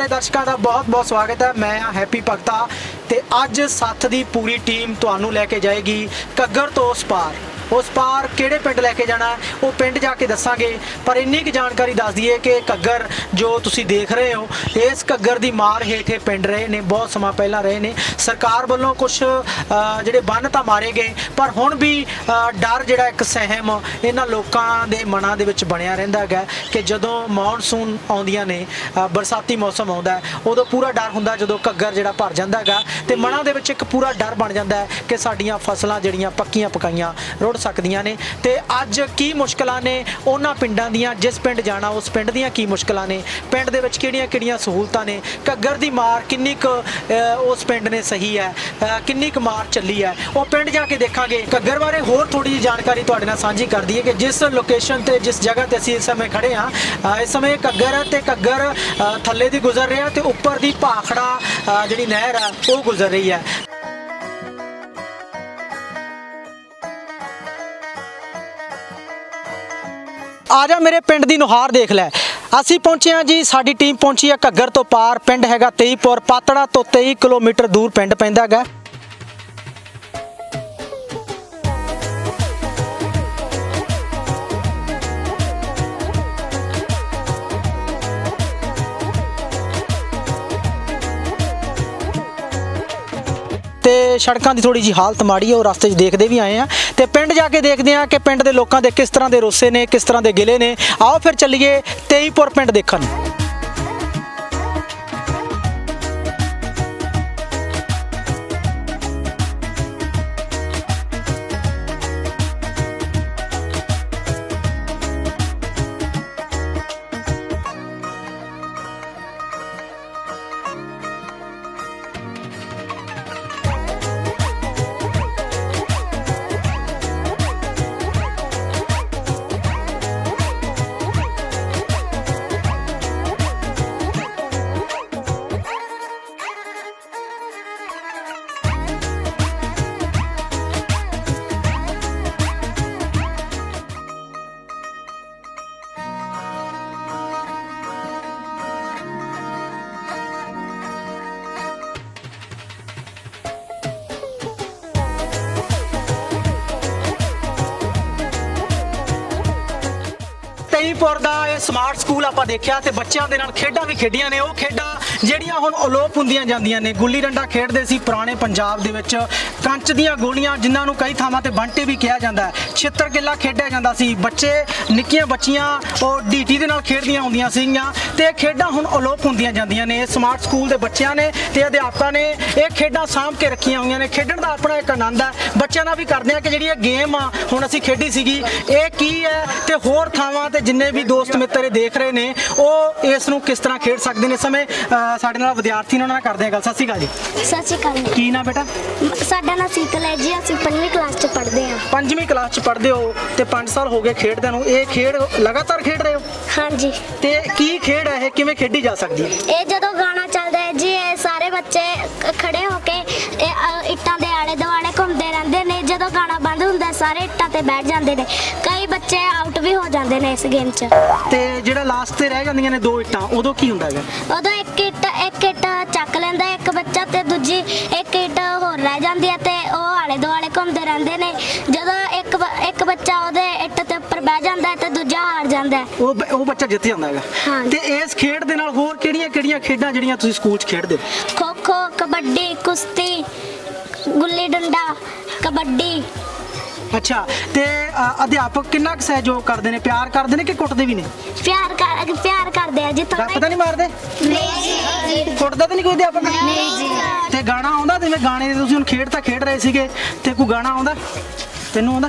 ਸਾਰੇ ਦਰਸ਼ਕਾਂ ਦਾ ਬਹੁਤ-ਬਹੁਤ ਸਵਾਗਤ ਹੈ। ਮੈਂ ਹਾਂ ਹੈਪੀ ਭਗਤਾ ਤੇ ਅੱਜ ਸੱਤ ਦੀ ਪੂਰੀ ਟੀਮ ਤੁਹਾਨੂੰ ਲੈ ਕੇ ਜਾਏਗੀ ਕੱਗਰ ਤੋਂ ਉਸ ਪਾਰ ਉਸ ਪਾਰ ਕਿਹੜੇ ਪਿੰਡ ਲੈ ਕੇ ਜਾਣਾ ਉਹ ਪਿੰਡ ਜਾ ਕੇ ਦੱਸਾਂਗੇ। ਪਰ ਇੰਨੀ ਕੁ ਜਾਣਕਾਰੀ ਦੱਸ ਦਈਏ ਕਿ ਘੱਗਰ ਜੋ ਤੁਸੀਂ ਦੇਖ ਰਹੇ ਹੋ, ਇਸ ਘੱਗਰ ਦੀ ਮਾਰ ਹੇਠੇ ਪਿੰਡ ਰਹੇ ਨੇ, ਬਹੁਤ ਸਮਾਂ ਪਹਿਲਾਂ ਰਹੇ ਨੇ। ਸਰਕਾਰ ਵੱਲੋਂ ਕੁਝ ਜਿਹੜੇ ਬੰਨ ਤਾਂ ਮਾਰੇ ਗਏ, ਪਰ ਹੁਣ ਵੀ ਡਰ ਜਿਹੜਾ ਇੱਕ ਸਹਿਮ ਇਹਨਾਂ ਲੋਕਾਂ ਦੇ ਮਨਾਂ ਦੇ ਵਿੱਚ ਬਣਿਆ ਰਹਿੰਦਾ ਹੈਗਾ ਕਿ ਜਦੋਂ ਮੌਨਸੂਨ ਆਉਂਦੀਆਂ ਨੇ ਬਰਸਾਤੀ ਮੌਸਮ ਆਉਂਦਾ ਉਦੋਂ ਪੂਰਾ ਡਰ ਹੁੰਦਾ ਜਦੋਂ ਘੱਗਰ ਜਿਹੜਾ ਭਰ ਜਾਂਦਾ ਹੈਗਾ। ਤੇ ਮਨਾਂ ਦੇ ਵਿੱਚ ਇੱਕ ਪੂਰਾ ਡਰ ਬਣ ਜਾਂਦਾ ਕਿ ਸਾਡੀਆਂ ਫਸਲਾਂ ਜਿਹੜੀਆਂ ਪੱਕੀਆਂ ਪਕਾਈਆਂ, ਰੁੜ ਸਕਦੀਆਂ ਨੇ ਤੇ ਅੱਜ ਕੀ ਮੁਸ਼ਕਲਾਂ ਨੇ ਉਹਨਾਂ ਪਿੰਡਾਂ ਦੀਆਂ, ਜਿਸ ਪਿੰਡ ਜਾਣਾ, ਉਸ ਪਿੰਡ ਦੀਆਂ ਕੀ ਮੁਸ਼ਕਲਾਂ ਨੇ? ਪਿੰਡ ਦੇ ਵਿੱਚ ਕਿਹੜੀਆਂ-ਕਿਹੜੀਆਂ ਸਹੂਲਤਾਂ ਨੇ? ਘੱਗਰ ਦੀ ਮਾਰ ਕਿੰਨੀ ਕੁ ਉਸ ਪਿੰਡ ਨੇ ਸਹੀ ਹੈ ਕਿੰਨੀ ਕੁ ਮਾਰ ਚੱਲੀ ਹੈ? ਉਹ ਪਿੰਡ ਜਾ ਕੇ ਦੇਖਾਂਗੇ। ਘੱਗਰ ਬਾਰੇ ਹੋਰ ਥੋੜੀ ਜਿਹੀ ਜਾਣਕਾਰੀ ਤੁਹਾਡੇ ਨਾਲ ਸਾਂਝੀ ਕਰ ਦਈਏ ਕਿ ਜਿਸ ਲੋਕੇਸ਼ਨ ਤੇ, ਜਿਸ ਜਗ੍ਹਾ ਤੇ ਅਸੀਂ ਇਸ ਸਮੇਂ ਖੜੇ ਹਾਂ ਇਸ ਸਮੇਂ ਘੱਗਰ ਹੈ ਤੇ ਘੱਗਰ ਥੱਲੇ ਦੀ ਗੁਜ਼ਰ ਰਿਹਾ ਤੇ ਉੱਪਰ ਦੀ ਭਾਖੜਾ ਜਿਹੜੀ ਨਹਿਰ ਹੈ, ਉਹ ਗੁਜ਼ਰ ਰਹੀ ਹੈ। ਆ ਜਾ ਮੇਰੇ ਪਿੰਡ ਦੀ ਨੁਹਾਰ ਦੇਖ ਲੈ। ਅਸੀਂ ਪਹੁੰਚੇ ਹਾਂ ਜੀ, ਸਾਡੀ ਟੀਮ ਪਹੁੰਚੀ ਹੈ ਘੱਗਰ ਤੋਂ ਪਾਰ। ਪਿੰਡ ਹੈਗਾ ਤੇਈਪੁਰ, ਪਾਤੜਾ ਤੋਂ 23 ਕਿਲੋਮੀਟਰ ਦੂਰ ਪਿੰਡ ਪੈਂਦਾ ਹੈਗਾ। ਤੇ ਸੜਕਾਂ ਦੀ ਥੋੜੀ ਜੀ ਹਾਲਤ ਮਾੜੀ ਹੈ ਉਹ ਰਸਤੇ 'ਚ ਦੇਖਦੇ ਵੀ ਆਏ ਆ। ਤੇ ਪਿੰਡ ਜਾ ਕੇ ਦੇਖਦੇ ਆ ਕਿ ਪਿੰਡ ਦੇ ਲੋਕਾਂ ਦੇ ਕਿਸ ਤਰ੍ਹਾਂ ਦੇ ਰੋਸੇ ਨੇ, ਕਿਸ ਤਰ੍ਹਾਂ ਦੇ ਗਿਲੇ ਨੇ। ਆਓ ਫਿਰ ਚੱਲੀਏ ਤੇਈਪੁਰ ਪਿੰਡ ਦੇਖਣ। ਤੇਈਪੁਰ ਦਾ ਇਹ ਸਮਾਰਟ ਸਕੂਲ ਆਪਾਂ ਦੇਖਿਆ ਤੇ ਬੱਚਿਆਂ ਦੇ ਨਾਲ ਖੇਡਾਂ ਵੀ ਖੇਡੀਆਂ ਨੇ, ਉਹ ਖੇਡਾਂ ਜਿਹੜੀਆਂ ਹੁਣ ਅਲੋਪ ਹੁੰਦੀਆਂ ਜਾਂਦੀਆਂ ਨੇ, ਗੁੱਲੀ ਡੰਡਾ ਖੇਡਦੇ ਸੀ ਪੁਰਾਣੇ ਪੰਜਾਬ ਦੇ ਵਿੱਚ। ਕੰਚ ਦੀਆਂ ਗੋਲੀਆਂ ਜਿਨ੍ਹਾਂ ਨੂੰ ਕਈ ਥਾਵਾਂ ਤੇ ਬੰਟੇ ਵੀ ਕਿਹਾ ਜਾਂਦਾ ਹੈ। ਛਿੱਤਰ ਕਿੱਲਾ ਖੇਡਿਆ ਜਾਂਦਾ ਸੀ। ਬੱਚੇ, ਨਿੱਕੀਆਂ ਬੱਚੀਆਂ ਉਹ ਡੀਟੀ ਦੇ ਨਾਲ ਖੇਡਦੀਆਂ ਹੁੰਦੀਆਂ ਸੀਗੀਆਂ। ਤੇ ਇਹ ਖੇਡਾਂ ਹੁਣ ਅਲੋਪ ਹੁੰਦੀਆਂ ਜਾਂਦੀਆਂ ਨੇ। ਸਮਾਰਟ ਸਕੂਲ ਦੇ ਬੱਚਿਆਂ ਨੇ ਤੇ ਅਧਿਆਪਕਾਂ ਨੇ ਇਹ ਖੇਡਾਂ ਸਾਂਭ ਕੇ ਰੱਖੀਆਂ ਹੋਈਆਂ ਨੇ। ਖੇਡਣ ਦਾ ਆਪਣਾ ਇੱਕ ਆਨੰਦ ਹੈ। ਬੱਚਿਆਂ ਨਾਲ ਵੀ ਕਰਦੇ ਆ ਕਿ ਜਿਹੜੀ ਇਹ ਗੇਮ ਆ, ਹੁਣ ਅਸੀਂ ਖੇਡੀ ਸੀਗੀ, ਇਹ ਕੀ ਹੈ? ਤੇ ਹੋਰ ਥਾਵਾਂ ਤੇ ਜਿੰਨੇ ਵੀ ਦੋਸਤ ਮਿੱਤਰ ਇਹ ਦੇਖ ਰਹੇ ਨੇ, ਉਹ ਇਸ ਨੂੰ ਕਿਸ ਤਰ੍ਹਾਂ ਖੇਡ ਸਕਦੇ ਨੇ? ਇਸ ਸਮੇਂ ਸਾਡੇ ਨਾਲ ਵਿਦਿਆਰਥੀ ਨੇ ਉਹਨਾਂ ਨਾਲ ਕਰਦੇ ਆ ਗੱਲ। ਸਤਿ ਸ਼੍ਰੀ ਅਕਾਲ ਜੀ। ਸਤਿ ਸ਼੍ਰੀ ਅਕਾਲ ਕੀ ਨਾਮ ਬੇਟਾ? ਸਾਡਾ ਨਾਂ ਸੀਤਲ ਹੈ ਜੀ ਅਸੀਂ ਪੰਜਵੀਂ ਕਲਾਸ 'ਚ ਪੜ੍ਹਦੇ ਹਾਂ। ਪੰਜਵੀਂ ਕਲਾਸ ਚ ਪੜ੍ਹਦੇ ਹੋ ਤੇ 5 ਸਾਲ ਹੋ ਗਏ ਖੇਡਦਿਆਂ ਨੂੰ। ਇਹ ਖੇਡ ਲਗਾਤਾਰ ਖੇਡ ਰਹੇ ਹੋ? ਹਾਂਜੀ। ਤੇ ਕੀ ਖੇਡ ਹੈ ਇਹ? ਕਿਵੇਂ ਖੇਡੀ ਜਾ ਸਕਦੀ ਹੈ? ਇਹ ਜਦੋਂ ਗਾਣਾ ਚੱਲਦਾ ਹੈ ਜੀ ਇਹ ਸਾਰੇ ਬੱਚੇ ਕ- ਖੜੇ ਹੋ ਕੇ ਇਹ ਅ, ਇੱਟਾਂ ਦੇ ਆਲੇ ਦੁਆਲੇ ਘੁੰਮਦੇ ਰਹਿੰਦੇ ਨੇ। ਜਦੋਂ ਗਾਣਾ ਸਾਰੇ ਇੱਟਾਂ ਤੇ ਬੈਠ ਜਾਂਦੇ ਨੇ। ਕਈ ਬੱਚੇ ਆਊਟ ਵੀ ਹੋ ਜਾਂਦੇ ਨੇ ਇਸ ਗੇਮ 'ਚ। ਤੇ ਜਿਹੜਾ ਲਾਸਟ ਤੇ ਰਹਿ ਜਾਂਦੀਆਂ ਨੇ ਦੋ ਇੱਟਾਂ ਉਦੋਂ ਕੀ ਹੁੰਦਾ ਹੈਗਾ? ਉਦੋਂ ਇੱਕ ਇੱਟ ਇੱਕ ਇੱਟ ਚੱਕ ਲੈਂਦਾ ਇੱਕ ਬੱਚਾ ਤੇ ਦੂਜੀ ਇੱਕ ਇੱਟ ਹੋਰ ਰਹਿ ਜਾਂਦੀ ਹੈ ਤੇ ਉਹ ਆਲੇ ਦੁਆਲੇ ਘੁੰਮਦੇ ਰਹਿੰਦੇ ਨੇ। ਜਦੋਂ ਇੱਕ ਬ- ਇੱਕ ਬੱਚਾ ਉਹਦੇ ਇੱਟ ਤੇ ਉੱਪਰ ਬਹਿ ਜਾਂਦਾ ਹੈ ਤੇ ਦੂਜਾ ਹਾਰ ਜਾਂਦਾ ਹੈ। ਉਹ ਬ- ਉਹ ਬੱਚਾ ਜਿੱਤ ਜਾਂਦਾ ਹੈਗਾ। ਤੇ ਇਸ ਖੇਡ ਦੇ ਨਾਲ ਹੋਰ ਕਿਹੜੀਆਂ-ਕਿਹੜੀਆਂ ਖੇਡਾਂ ਜਿਹੜੀਆਂ ਤੁਸੀਂ ਸਕੂਲ 'ਚ ਖੇਡਦੇ ਹੋ? ਖੋ ਖੋ ਕਬੱਡੀ ਕੁਸ਼ਤੀ ਗੁੱਲੀ ਡੰਡਾ ਕਬੱਡੀ। ਅੱਛਾ ਤੇ ਅ, ਅਧਿਆਪਕ ਕਿੰਨਾ ਕੁ ਸਹਿਯੋਗ ਕਰਦੇ ਨੇ? ਪਿਆਰ ਕਰਦੇ ਨੇ ਕਿ ਕੁੱਟਦੇ ਵੀ ਨੇ? ਪਿਆਰ ਕਰ ਪਿਆਰ ਕਰਦੇ ਆ ਜੀ ਰੱਬ ਤਾਂ ਨਹੀਂ ਮਾਰਦੇ? ਨਹੀਂ ਜੀ ਕੁੱਟਦਾ ਤਾਂ ਨਹੀਂ ਕੋਈ ਅਧਿਆਪਕ? ਨਹੀਂ ਜੀ। ਤੇ ਗਾਣਾ ਆਉਂਦਾ? ਜਿਵੇਂ ਗਾਣੇ ਦੇ ਤੁਸੀਂ ਹੁਣ ਖੇਡ ਤਾਂ ਖੇਡ ਰਹੇ ਸੀਗੇ ਤੇ ਕੋਈ ਗਾਣਾ ਆਉਂਦਾ? ਤੈਨੂੰ ਆਉਂਦਾ?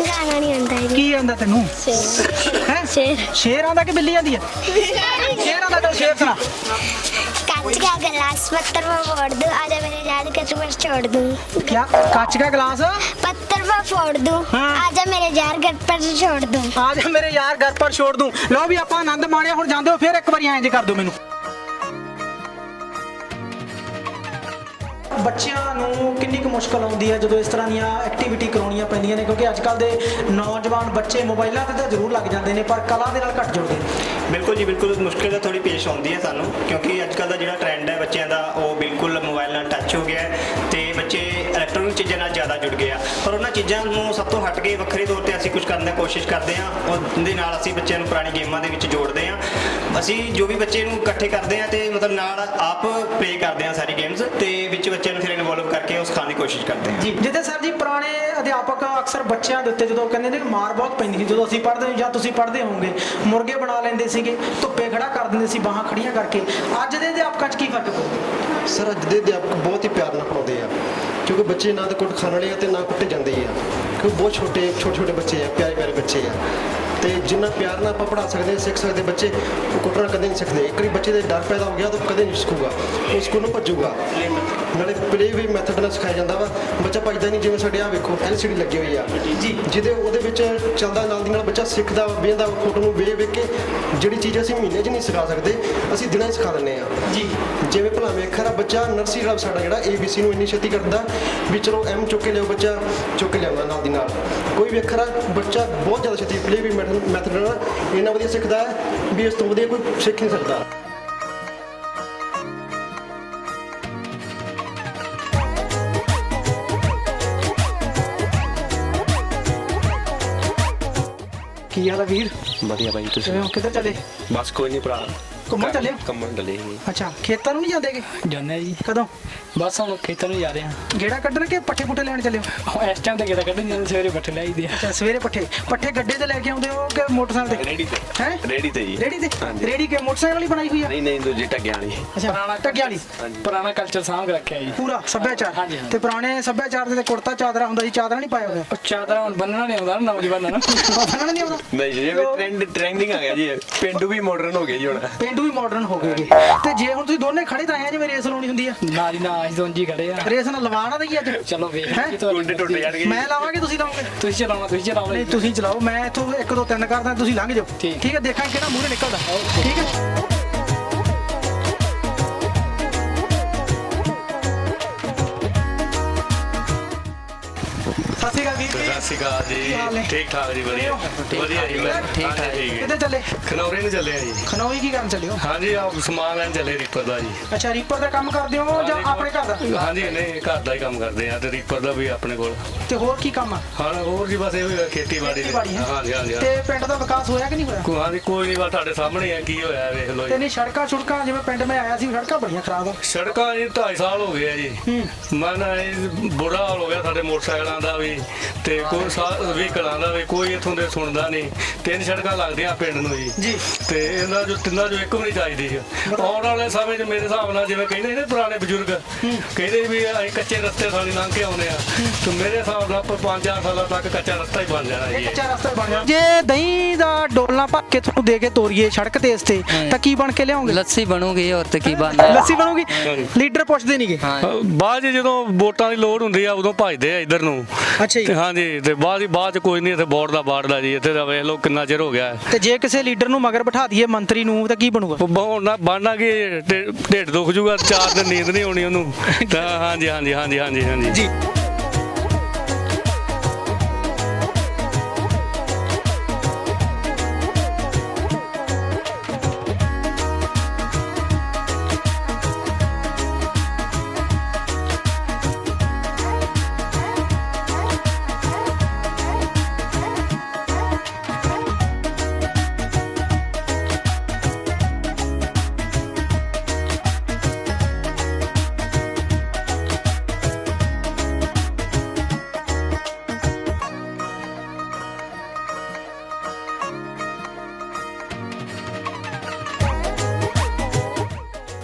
ਗਾਣਾ ਨਹੀਂ ਆਉਂਦਾ ਜੀ। ਕੀ ਆਉਂਦਾ ਤੈਨੂੰ? ਹੈ? ਸ਼ੇਰ। ਸ਼ੇਰ ਆਉਂਦਾ ਕਿ ਬਿੱਲੀ ਆਉਂਦੀ ਹੈ ਸ਼ੇਰ ਆਉਂਦਾ। ਤਾਂ ਸ਼ੇਰ ਸੁਣਾ। ਕੱਚ का गिलास पत्थर पर फोड़ दूं आजा मेरे याद के तुम्हें छोड़ दूं ਕਿਆ ਕੱਚ ਦਾ ਗਲਾਸ पत्थर पर फोड़ दूं हाँ। आजा मेरे यार घर पर छोड़ दूं ਆ ਜਾ ਮੇਰੇ ਯਾਰ ਘਰ ਪਰ ਛੋੜ ਦੂੰ ਲਓ ਵੀ ਆਪਾਂ ਆਨੰਦ ਮਾਣਿਆ ਹੁਣ ਜਾਂਦੇ ਹੋ ਫਿਰ ਇੱਕ ਵਾਰੀ ਐਂ ਜੇ ਕਰ ਦਿਓ ਮੈਨੂੰ ਬੱਚਿਆਂ ਨੂੰ ਕਿੰਨੀ ਕੁ ਮੁਸ਼ਕਲ ਆਉਂਦੀ ਹੈ ਜਦੋਂ ਇਸ ਤਰ੍ਹਾਂ ਦੀਆਂ ਐਕਟੀਵਿਟੀ ਕਰਾਉਣੀਆਂ ਪੈਂਦੀਆਂ ਨੇ? ਕਿਉਂਕਿ ਅੱਜ ਕੱਲ ਦੇ ਨੌਜਵਾਨ ਬੱਚੇ ਮੋਬਾਈਲਾਂ ਤੇ ਤਾਂ ਜ਼ਰੂਰ ਲੱਗ ਜਾਂਦੇ ਨੇ, ਪਰ ਕਲਾ ਦੇ ਨਾਲ ਘੱਟ ਜੁੜਦੇ ਨੇ। ਬਿਲਕੁਲ ਜੀ, ਬਿਲਕੁਲ। ਮੁਸ਼ਕਿਲ ਤਾਂ ਥੋੜੀ ਪੇਸ਼ ਆਉਂਦੀ ਹੈ ਸਾਨੂੰ, ਕਿਉਂਕਿ ਅੱਜ ਕੱਲ ਦਾ ਜਿਹੜਾ ਟ੍ਰੈਂਡ ਹੈ ਬੱਚਿਆਂ ਦਾ, ਉਹ ਬਿਲਕੁਲ ਮੋਬਾਈਲ ਨਾਲ ਟੱਚ ਹੋ ਗਿਆ ਹੈ। ਉਹਨਾਂ ਚੀਜ਼ਾਂ ਨੂੰ ਸਭ ਤੋਂ ਹਟ ਕੇ ਵੱਖਰੇ ਤੌਰ ਤੇ ਅਸੀਂ ਕੁਝ ਕਰਨ ਦੀ ਕੋਸ਼ਿਸ਼ ਕਰਦੇ ਹਾਂ। ਉਹਦੇ ਨਾਲ ਅਸੀਂ ਬੱਚਿਆਂ ਨੂੰ ਪੁਰਾਣੀ ਗੇਮਾਂ ਦੇ ਵਿੱਚ ਜੋੜਦੇ ਹਾਂ। ਅਸੀਂ ਜੋ ਵੀ ਬੱਚੇ ਨੂੰ ਇਕੱਠੇ ਕਰਦੇ ਹਾਂ ਤੇ ਮਤਲਬ ਨਾਲ ਆਪ ਪਲੇ ਕਰਦੇ ਹਾਂ ਸਾਰੀ ਗੇਮਸ ਤੇ ਵਿੱਚ ਬੱਚਿਆਂ ਨੂੰ ਫਿਰ ਇਨਵੋਲਵ ਕਰਕੇ ਉਹ ਸਿਖਾਉਣ ਦੀ ਕੋਸ਼ਿਸ਼ ਕਰਦੇ ਹਾਂ। ਜੀ ਜਿੱਥੇ ਸਰ ਜੀ ਪੁਰਾਣੇ ਅਧਿਆਪਕ ਅਕਸਰ ਬੱਚਿਆਂ ਦੇ ਉੱਤੇ ਜਦੋਂ ਕਹਿੰਦੇ ਨੇ ਮਾਰ ਬਹੁਤ ਪੈਂਦੀ ਸੀ ਜਦੋਂ ਅਸੀਂ ਪੜ੍ਹਦੇ ਜਾਂ ਤੁਸੀਂ ਪੜ੍ਹਦੇ ਹੋਵੋਗੇ ਮੁਰਗੇ ਬਣਾ ਲੈਂਦੇ ਸੀਗੇ ਧੁੱਪੇ ਖੜਾ ਕਰ ਦਿੰਦੇ ਸੀ ਬਾਹਾਂ ਖੜੀਆਂ ਕਰਕੇ। ਅੱਜ ਦੇ ਅਧਿਆਪਕਾਂ 'ਚ ਕੀ ਫ਼ਰਕ ਪਊ? ਸਰ ਅੱਜ ਦੇ ਅਧਿਆਪਕ ਬਹੁਤ ਹੀ ਪਿਆਰ ਨਾਲ ਪੜਾਉਂਦੇ ਕਿਉਂਕਿ ਬੱਚੇ ਨਾ ਤਾਂ ਕੁੱਟ ਖਾਣ ਵਾਲੇ ਆ ਤੇ ਨਾ ਕੁੱਟੇ ਜਾਂਦੇ ਆ। ਕਿਉਂਕਿ ਬਹੁਤ ਛੋਟੇ ਛੋਟੇ ਛੋਟੇ ਬੱਚੇ ਆ ਪਿਆਰੇ ਪਿਆਰੇ ਬੱਚੇ ਆ। ਤੇ ਜਿੰਨਾ ਪਿਆਰ ਨਾਲ ਆਪਾਂ ਪੜਾ ਸਕਦੇ ਸਿੱਖ ਸਕਦੇ ਬੱਚੇ ਉਹ ਕੁੱਟਣਾ ਕਦੇ ਨਹੀਂ ਸਿੱਖਦੇ। ਇੱਕ ਵਾਰੀ ਬੱਚੇ ਦੇ ਡਰ ਪੈਦਾ ਹੋ ਗਿਆ ਤਾਂ ਉਹ ਕਦੇ ਨਹੀਂ ਸਿੱਖੂਗਾ। ਉਹ ਸਕੂਲ ਨੂੰ ਭੱਜੂਗਾ। ਨਾਲੇ ਪਲੇ ਵੀ ਮੈਥਡ ਨਾਲ ਸਿਖਾਇਆ ਜਾਂਦਾ ਵਾ। ਬੱਚਾ ਭੱਜਦਾ ਨਹੀਂ ਜਿਵੇਂ ਸਾਡੇ ਆ ਵੇਖੋ ਐਲਸੀਡੀ ਲੱਗੀ ਹੋਈ ਆ। ਜੀ। ਜਿਹਦੇ ਉਹਦੇ ਵਿੱਚ ਚੱਲਦਾ ਨਾਲ ਦੀ ਨਾਲ ਬੱਚਾ ਸਿੱਖਦਾ ਵੇਂਦਾ ਫੋਟੋ ਨੂੰ ਵੇਖ ਵੇਖ ਕੇ ਜਿਹੜੀ ਚੀਜ਼ ਅਸੀਂ ਮਹੀਨੇ 'ਚ ਨਹੀਂ ਸਿਖਾ ਸਕਦੇ ਅਸੀਂ ਦਿਨਾਂ 'ਚ ਸਿਖਾ ਦਿੰਦੇ ਆ। ਜੀ। ਜਿਵੇਂ ਭਲਾ ਵੇਖਰ ਆ ਬੱਚਾ ਨਰਸਰੀ ਵਾਲਾ ਸਾਡਾ ਜਿਹੜਾ ABC ਨੂੰ ਇੰਨੀ ਛੇਤੀ ਕਰਦਾ ਵੀ ਚਲੋ ਐਮ ਚੁੱਕ ਕੇ ਲਿਓ ਬੱਚਾ ਚੁੱਕ ਲਿਆਉਂਦਾ ਨਾਲ ਦੀ ਨਾਲ। ਕੋਈ ਵੇਖਰਾ ਬੱਚਾ ਬਹੁਤ ਜ਼ਿਆਦਾ ਛੇਤੀ ਪਲੇ ਵੀ ਮੈਥਡ ਨਾਲ ਇੰਨਾ ਵਧੀਆ ਸਿੱਖਦਾ ਹੈ ਵੀ ਇਸ ਤੋਂ ਵਧੀਆ ਕੋਈ ਸਿੱਖ ਨਹੀਂ ਸਕਦਾ। ਕੀ ਹਾਲ ਹੈ ਵੀਰ? ਵਧੀਆ ਬਾਈ ਤੁਸੀਂ ਕਿਵੇਂ ਹੋ? ਕਿੱਧਰ ਚੱਲੇ? ਬਸ ਕੋਈ ਨਹੀਂ ਭਰਾ। ਘੁੰਮਣ ਚੱਲੇ ਹੋ? ਕੰਮਣ ਡਲੇ ਅੱਛਾ ਖੇਤਾਂ ਨੂੰ ਨਹੀਂ ਜਾਂਦੇਗੇ ਜਾਂਦੇ ਆ ਜੀ। ਕਦੋਂ? ਬਸ ਹੁਣ ਖੇਤਾਂ ਨੂੰ ਜਾ ਰਹੇ ਹਾਂ। ਗੇੜਾ ਕੱਢਣ ਕੇ ਪੱਠੇ ਪੁੱਠੇ ਲੈਣ ਚੱਲੇ ਹੋ? ਹੁਣ ਇਸ ਟਾਈਮ ਤੇ ਕਿਹੜਾ ਕੱਢਣ ਜਾਂਦੇ ਸਵੇਰੇ ਬੱਠੇ ਲਾਈਦੇ ਆ। ਅੱਛਾ ਸਵੇਰੇ ਪੱਠੇ। ਪੱਠੇ ਗੱਡੇ ਤੇ ਲੈ ਕੇ ਆਉਂਦੇ ਹੋ ਕਿ ਮੋਟਰਸਾਈਕਲ ਤੇ? ਰੇੜੀ ਤੇ। ਹੈ? ਰੇੜੀ ਤੇ ਜੀ। ਰੇੜੀ ਤੇ? ਹਾਂਜੀ। ਰੇੜੀ ਕੇ ਮੋਟਰਸਾਈਕਲ ਵਾਲੀ ਬਣਾਈ ਹੋਈ ਆ? ਨਹੀਂ ਨਹੀਂ ਦੂਜੀ ਟੱਗਿਆਂ ਵਾਲੀ। ਅੱਛਾ ਟੱਗੇ ਵਾਲੀ। ਪੁਰਾਣਾ ਕਲਚਰ ਸਾਂਭ ਕੇ ਰੱਖਿਆ ਜੀ। ਪੂਰਾ ਸੱਭਿਆਚਾਰ। ਹਾਂਜੀ, ਹਾਂਜੀ। ਤੇ ਪੁਰਾਣੇ ਸੱਭਿਆਚਾਰ ਦੇ ਤੇ ਕੁੜਤਾ ਚਾਦਰਾ ਹੁੰਦਾ ਸੀ ਚਾਦਰਾ ਨਹੀਂ ਪਾਇਆ ਹੋਇਆ? ਉਹ ਚਾਦਰਾਂ ਹੁਣ ਬੰਨਣਾ ਨਹੀਂ ਆਉਂਦਾ ਨਾ ਨੌਜਵਾਨਾਂ ਨੂੰ। ਪਤਾ ਨਹੀਂ ਆਉਂਦਾ? ਨਹੀਂ ਜੀ ਇਹ ਟ੍ਰੈਂਡ ਟ੍ਰੈਂਡਿੰਗ ਆ ਗਿਆ ਜੀ। ਇਹ। ਪਿੰਡੂ ਵੀ ਮਾਡਰਨ ਹੋ ਗਏ ਜੀ ਹੁਣ। ਪਿੰਡੂ ਵੀ ਮਾਡਰਨ ਹੋ ਗਏ ਗੇ। ਤੇ ਜੇ ਹੁਣ ਤੁਸੀਂ ਦੋਨੇ ਖੜੇ ਤਾਂ ਆਏ ਆ ਜਿਵੇਂ ਰੇਸ ਲਾਉਣੀ ਹੁੰਦੀ ਆ। ਨਾਲ ਹੀ ਨਾ ਅਸੀਂ ਦੋਨ ਜੀ ਖੜੇ ਆ। ਰੇਸ ਨਾਲ ਲਵਾਣਾ ਤਾਂ ਹੀ ਅੱਜ? ਚਲੋ ਵੇਖ ਹੈਂ? ਗੁੰਡੇ ਟੁੱਟ ਜਾਣਗੇ ਮੈਂ ਲਾਵਾਂਗੇ ਤੁਸੀਂ ਲਾਓਗੇ? ਤੁਸੀਂ ਚਲਾਉਣਾ ਤੁਸੀਂ ਚਲਾਓ ਨਹੀਂ ਤੁਸੀਂ ਚਲਾਓ। ਮੈਂ ਇੱਥੋਂ 1 2 3 ਕਰਦਾ ਤੁਸੀਂ ਲੰਘ ਜਾਓ। ਠੀਕ। ਹੈ ਦੇਖਾਂਗੇ ਕਿਹੜਾ ਮੂਹਰੇ ਨਿਕਲਦਾ। ਠੀਕ ਹੈ ਸਤਿ ਸ਼੍ਰੀ ਅਕਾਲ ਵੀਰ ਜੀ। ਸਤਿ ਸ਼੍ਰੀ ਅਕਾਲ ਕੀ ਹਾਲ ਨੇ? ਜੀ ਠੀਕ ਠਾਕ ਜੀ ਵਧੀਆ। ਵਧੀਆ ਜੀ ਮੈਂ ਠੀਕ ਠਾਕ। ਠੀਕ ਕਿੱਥੇ ਹੈ ਚੱਲੇ? ਖਨੌਰੇ ਨੂੰ ਚੱਲੇ ਆ ਜੀ। ਖਨੋਈ ਕੀ ਕਰਨ ਚੱਲੇ ਹੋ? ਹਾਂਜੀ ਆ ਸਮਾਨ ਲੈਣ ਚੱਲੇ ਰੀਪਰ ਦਾ ਜੀ। ਅੱਛਾ ਰੀਪਰ ਦਾ ਕੰਮ ਕਰਦੇ ਹੋ ਜਾਂ ਆਪਣੇ ਘਰ ਦਾ? ਹਾਂਜੀ ਨਹੀਂ ਘਰ ਦਾ ਹੀ ਕੰਮ ਕਰਦੇ ਆ। ਤੇ ਰੀਪਰ ਦਾ ਵੀ ਆਪਣੇ ਕੋਲ। ਤੇ ਹੋਰ ਕੀ ਕੰਮ ਆ? ਹਾਂ ਹੋਰ ਜੀ ਬਸ ਇਹ ਖੇਤੀਬਾੜੀ ਖੇਤੀਬਾੜੀ ਹੈ? ਹਾਂਜੀ ਹਾਂਜੀ ਤੇ ਪਿੰਡ ਦਾ ਵਿਕਾਸ ਹੋਇਆ ਕਿ ਨਹੀਂ ਹੋਇਆ? ਕੋਈ ਹਾਂਜੀ ਕੋਈ ਨਹੀਂ ਬਸ ਤੁਹਾਡੇ ਸਾਹਮਣੇ ਆ ਕੀ ਹੋਇਆ ਵੇਖ ਲਓ ਤੇ ਜੀ। ਨਹੀਂ ਸੜਕਾਂ ਜਿਵੇਂ ਪਿੰਡ ਮੈਂ ਆਇਆ ਸੀ ਸੜਕਾਂ ਬੜੀਆਂ ਖਰਾਬ ਆ। ਸੜਕਾਂ ਜੀ 2.5 ਸਾਲ ਹੋ ਗਏ ਆ ਜੀ। ਮਨ ਬੁਰਾ ਹਾਲ ਹੋ ਗਿਆ ਸਾਡੇ ਮੋਟਰਸਾਈਕਲਾਂ ਦਾ ਵੀ। ਤੇ ਕੋਈ ਵਹੀਕਲਾਂ ਦਾ ਵੀ ਕੋਈ ਇੱਥੋਂ ਦੇ ਸੁਣਦਾ ਨਹੀਂ। ਤਿੰਨ ਸੜਕਾਂ ਲੱਗਦੀਆਂ ਪਿੰਡ ਨੂੰ ਜੀ। ਜੀ। ਤੇ ਇਹਨਾਂ ਜੋ ਤਿੰਨਾਂ ਜੋ ਇੱਕ ਵੀ ਨਹੀਂ ਚਾਹੀਦੀ ਸੀ ਆਉਣ ਵਾਲੇ ਸਮੇਂ 'ਚ ਮੇਰੇ ਹਿਸਾਬ ਨਾਲ ਜਿਵੇਂ ਕਹਿੰਦੇ ਨੇ ਪੁਰਾਣੇ ਬਜ਼ੁਰਗ ਕਹਿੰਦੇ ਵੀ ਅਸੀਂ ਕੱਚੇ ਰਸਤੇ ਸਾਡੀ ਲੰਘ ਕੇ ਆਉਂਦੇ ਆ ਤੇ ਮੇਰੇ ਹਿਸਾਬ ਨਾਲ ਆਪਾਂ 5-4 ਸਾਲਾਂ ਤੱਕ ਕੱਚਾ ਰਸਤਾ ਹੀ ਬਣ ਜਾਣਾ ਜੀ। ਇਹ। ਕੱਚਾ ਰਸਤਾ ਬਣ ਜਾਣਾ। ਜੇ ਦਹੀਂ ਦਾ ਡੋਲਣਾ ਭਰ ਕੇ ਤੁਹਾਨੂੰ ਦੇ ਕੇ ਤੋਰੀਏ ਸੜਕ ਤੇ ਇਸ ਤੇ ਤਾਂ ਕੀ ਬਣ ਕੇ ਲਿਆਉਂਗੇ? ਲੱਸੀ ਬਣੂਗੀ ਹੋਰ ਤੇ ਕੀ ਬਣਨਾ? ਲੱਸੀ ਬਣੂਗੀ? ਲੀਡਰ ਪੁੱਛਦੇ ਨਹੀਂਗੇ ਹਾਂ। ਬਾਅਦ 'ਚ ਜਦੋਂ ਵੋਟਾਂ ਦੀ ਲੋੜ ਹੁੰਦੀ ਆ ਉਦੋਂ ਭਜਦੇ ਆ ਇੱਧਰ ਨੂੰ। ਅੱਛਾ ਤੇ ਜੀ ਹਾਂਜੀ ਤੇ ਬਾਅਦ ਹੀ ਬਾਅਦ 'ਚ ਕੋਈ ਨਹੀਂ ਇੱਥੇ ਬੋਰਡ ਦਾ ਬਾੜਦਾ ਜੀ ਇੱਥੇ ਦਾ ਵੇਖ ਲਓ ਕਿੰਨਾ ਚਿਰ ਹੋ ਗਿਆ। ਹੈ। ਤੇ ਜੇ ਕਿਸੇ ਲੀਡਰ ਨੂੰ ਮਗਰ ਬਿਠਾ ਦਈਏ ਮੰਤਰੀ ਨੂੰ ਤਾਂ ਕੀ ਬਣੂਗਾ? ਬਣਨਾ ਬਣਨਾ ਕਿ ਢਿ- ਢਿੱਡ ਦੁਖ ਜੂਗਾ ਚਾਰ ਦਿਨ ਨੀਂਦ ਨਹੀਂ ਆਉਣੀ ਉਹਨੂੰ। ਤਾਂ ਹਾਂਜੀ ਹਾਂਜੀ ਹਾਂਜੀ ਹਾਂਜੀ ਹਾਂਜੀ। ਜੀ।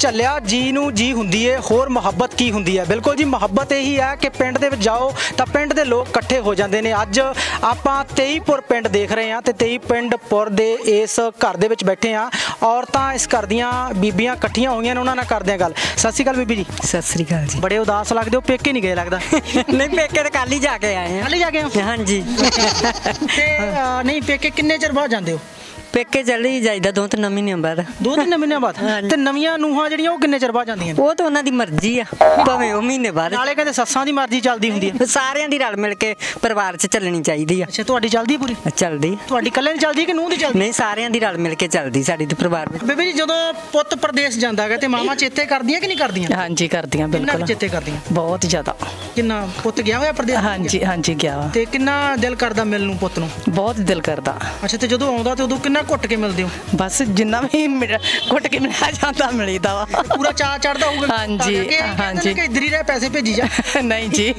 ਚੱਲਿਆ ਜੀ ਨੂੰ ਜੀ ਹੁੰਦੀ ਏ ਹੋਰ ਮੁਹੱਬਤ ਕੀ ਹੁੰਦੀ ਹੈ ਬਿਲਕੁਲ ਜੀ ਮੁਹੱਬਤ ਇਹੀ ਹੈ ਕਿ ਪਿੰਡ ਦੇ ਵਿੱਚ ਜਾਓ ਤਾਂ ਪਿੰਡ ਦੇ ਲੋਕ ਇਕੱਠੇ ਹੋ ਜਾਂਦੇ ਨੇ। ਅੱਜ ਆਪਾਂ 23ਪੁਰ ਪਿੰਡ ਦੇਖ ਰਹੇ ਹਾਂ ਤੇ 23 ਪਿੰਡ ਪੁਰ ਦੇ ਇਸ ਘਰ ਦੇ ਵਿੱਚ ਬੈਠੇ ਹਾਂ। ਔਰਤਾਂ ਇਸ ਘਰ ਦੀਆਂ ਬੀਬੀਆਂ ਇਕੱਠੀਆਂ ਹੋਈਆਂ ਨੇ ਉਹਨਾਂ ਨਾਲ ਕਰਦੇ ਹਾਂ ਗੱਲ। ਸਤਿ ਸ਼੍ਰੀ ਅਕਾਲ ਬੀਬੀ ਜੀ। ਸਤਿ ਸ੍ਰੀ ਅਕਾਲ ਜੀ। ਬੜੇ ਉਦਾਸ ਲੱਗਦੇ ਹੋ ਪੇਕੇ ਨਹੀਂ ਗਏ ਲੱਗਦਾ। ਨਹੀਂ ਪੇਕੇ ਤੇ ਕੱਲ ਹੀ ਜਾ ਕੇ ਆਏ ਕੱਲ ਹੀ ਜਾ ਕੇ ਆਏ ਹੋ? ਹਾਂ ਹਾਂਜੀ। ਤੇ ਨਹੀਂ ਪੇਕੇ ਕਿੰਨੇ ਚਿਰ ਬਾਅਦ ਜਾਂਦੇ ਹੋ? ਪੇਕੇ ਚੱਲੀ ਜਾਈਦਾ ਦੋ ਤਿੰਨ ਮਹੀਨਿਆਂ ਬਾਅਦ। ਦੋ ਤਿੰਨ ਮਹੀਨਿਆਂ ਬਾਅਦ। ਤੇ ਨਵੀਆਂ ਨੂਹਾਂ ਜਿਹੜੀਆਂ ਉਹ ਕਿੰਨੇ ਚਿਰ ਬਾਅਦ ਜਾਂਦੀਆਂ ਨੇ? ਉਹ ਤਾਂ ਉਹਨਾਂ ਦੀ ਮਰਜ਼ੀ ਆ ਭਾਵੇਂ ਉਹ ਮਹੀਨੇ ਬਾਅਦ। ਨਾਲੇ ਕਹਿੰਦੇ ਸੱਸਾਂ ਦੀ ਮਰਜ਼ੀ ਚੱਲਦੀ ਹੁੰਦੀ ਹੈ ਸਾਰਿਆਂ ਦੀ ਰਲ ਮਿਲ ਕੇ ਪਰਿਵਾਰ 'ਚ ਚੱਲਣੀ ਚਾਹੀਦੀ ਆ। ਅੱਛਾ ਤੁਹਾਡੀ ਚੱਲਦੀ ਹੈ ਪੂਰੀ? ਚੱਲਦੀ। ਤੁਹਾਡੀ ਇਕੱਲੇ ਦੀ ਚੱਲਦੀ ਹੈ ਕਿ ਨੂੰਹ ਦੀ ਚੱਲਦੀ ਨਹੀਂ ਸਾਰਿਆਂ ਦੀ ਰਲ ਮਿਲ ਕੇ ਚੱਲਦੀ ਸਾਡੀ ਤੇ ਪਰਿਵਾਰ ਵਿੱਚ। ਬੇਬੇ ਜੀ ਜਦੋਂ ਪੁੱਤ ਪ੍ਰਦੇਸ਼ ਜਾਂਦਾ ਹੈਗਾ ਤੇ ਮਾਮਾ ਚੇਤੇ ਕਰਦੀਆਂ ਕਿ ਨਹੀਂ ਕਰਦੀਆਂ? ਹਾਂਜੀ ਕਰਦੀਆਂ ਕਿੰਨਾ ਕੁ ਬਿਲਕੁਲ। ਚੇਤੇ ਕਰਦੀਆਂ? ਬਹੁਤ ਜ਼ਿਆਦਾ। ਕਿੰਨਾ ਪੁੱਤ ਗਿਆ ਹੋਇਆ ਪ੍ਰਦੇਸ਼ ਹਾਂਜੀ ਹਾਂਜੀ ਗਿਆ ਵਾ। ਤੇ ਕਿੰਨਾ ਦਿਲ ਕਰਦਾ ਮਿਲਣ ਨੂੰ ਪੁੱਤ ਨੂੰ? ਬਹੁਤ ਦਿਲ ਕਰਦਾ। ਅੱਛਾ ਤੇ ਜਦੋਂ ਆਉਂਦਾ ਤੇ ਉਦੋਂ ਕਿੰਨਾ ਘੁੱਟ ਕੇ ਮਿਲਦੇ ਹੋ? ਬਸ ਜਿੰਨਾ ਵੀ ਮਿਲ- ਘੁੱਟ ਕੇ ਮਿਲਿਆ ਜਾਂਦਾ ਮਿਲੀਦਾ ਵਾ। ਪੂਰਾ ਚਾਹ ਚੜਦਾ ਹੋਊਗਾ? ਹਾਂਜੀ, ਹਾਂਜੀ। ਕਿ ਇਧਰ ਹੀ ਰਹਿ ਪੈਸੇ ਭੇਜੀ ਜਾ। ਨਹੀਂ ਜੀ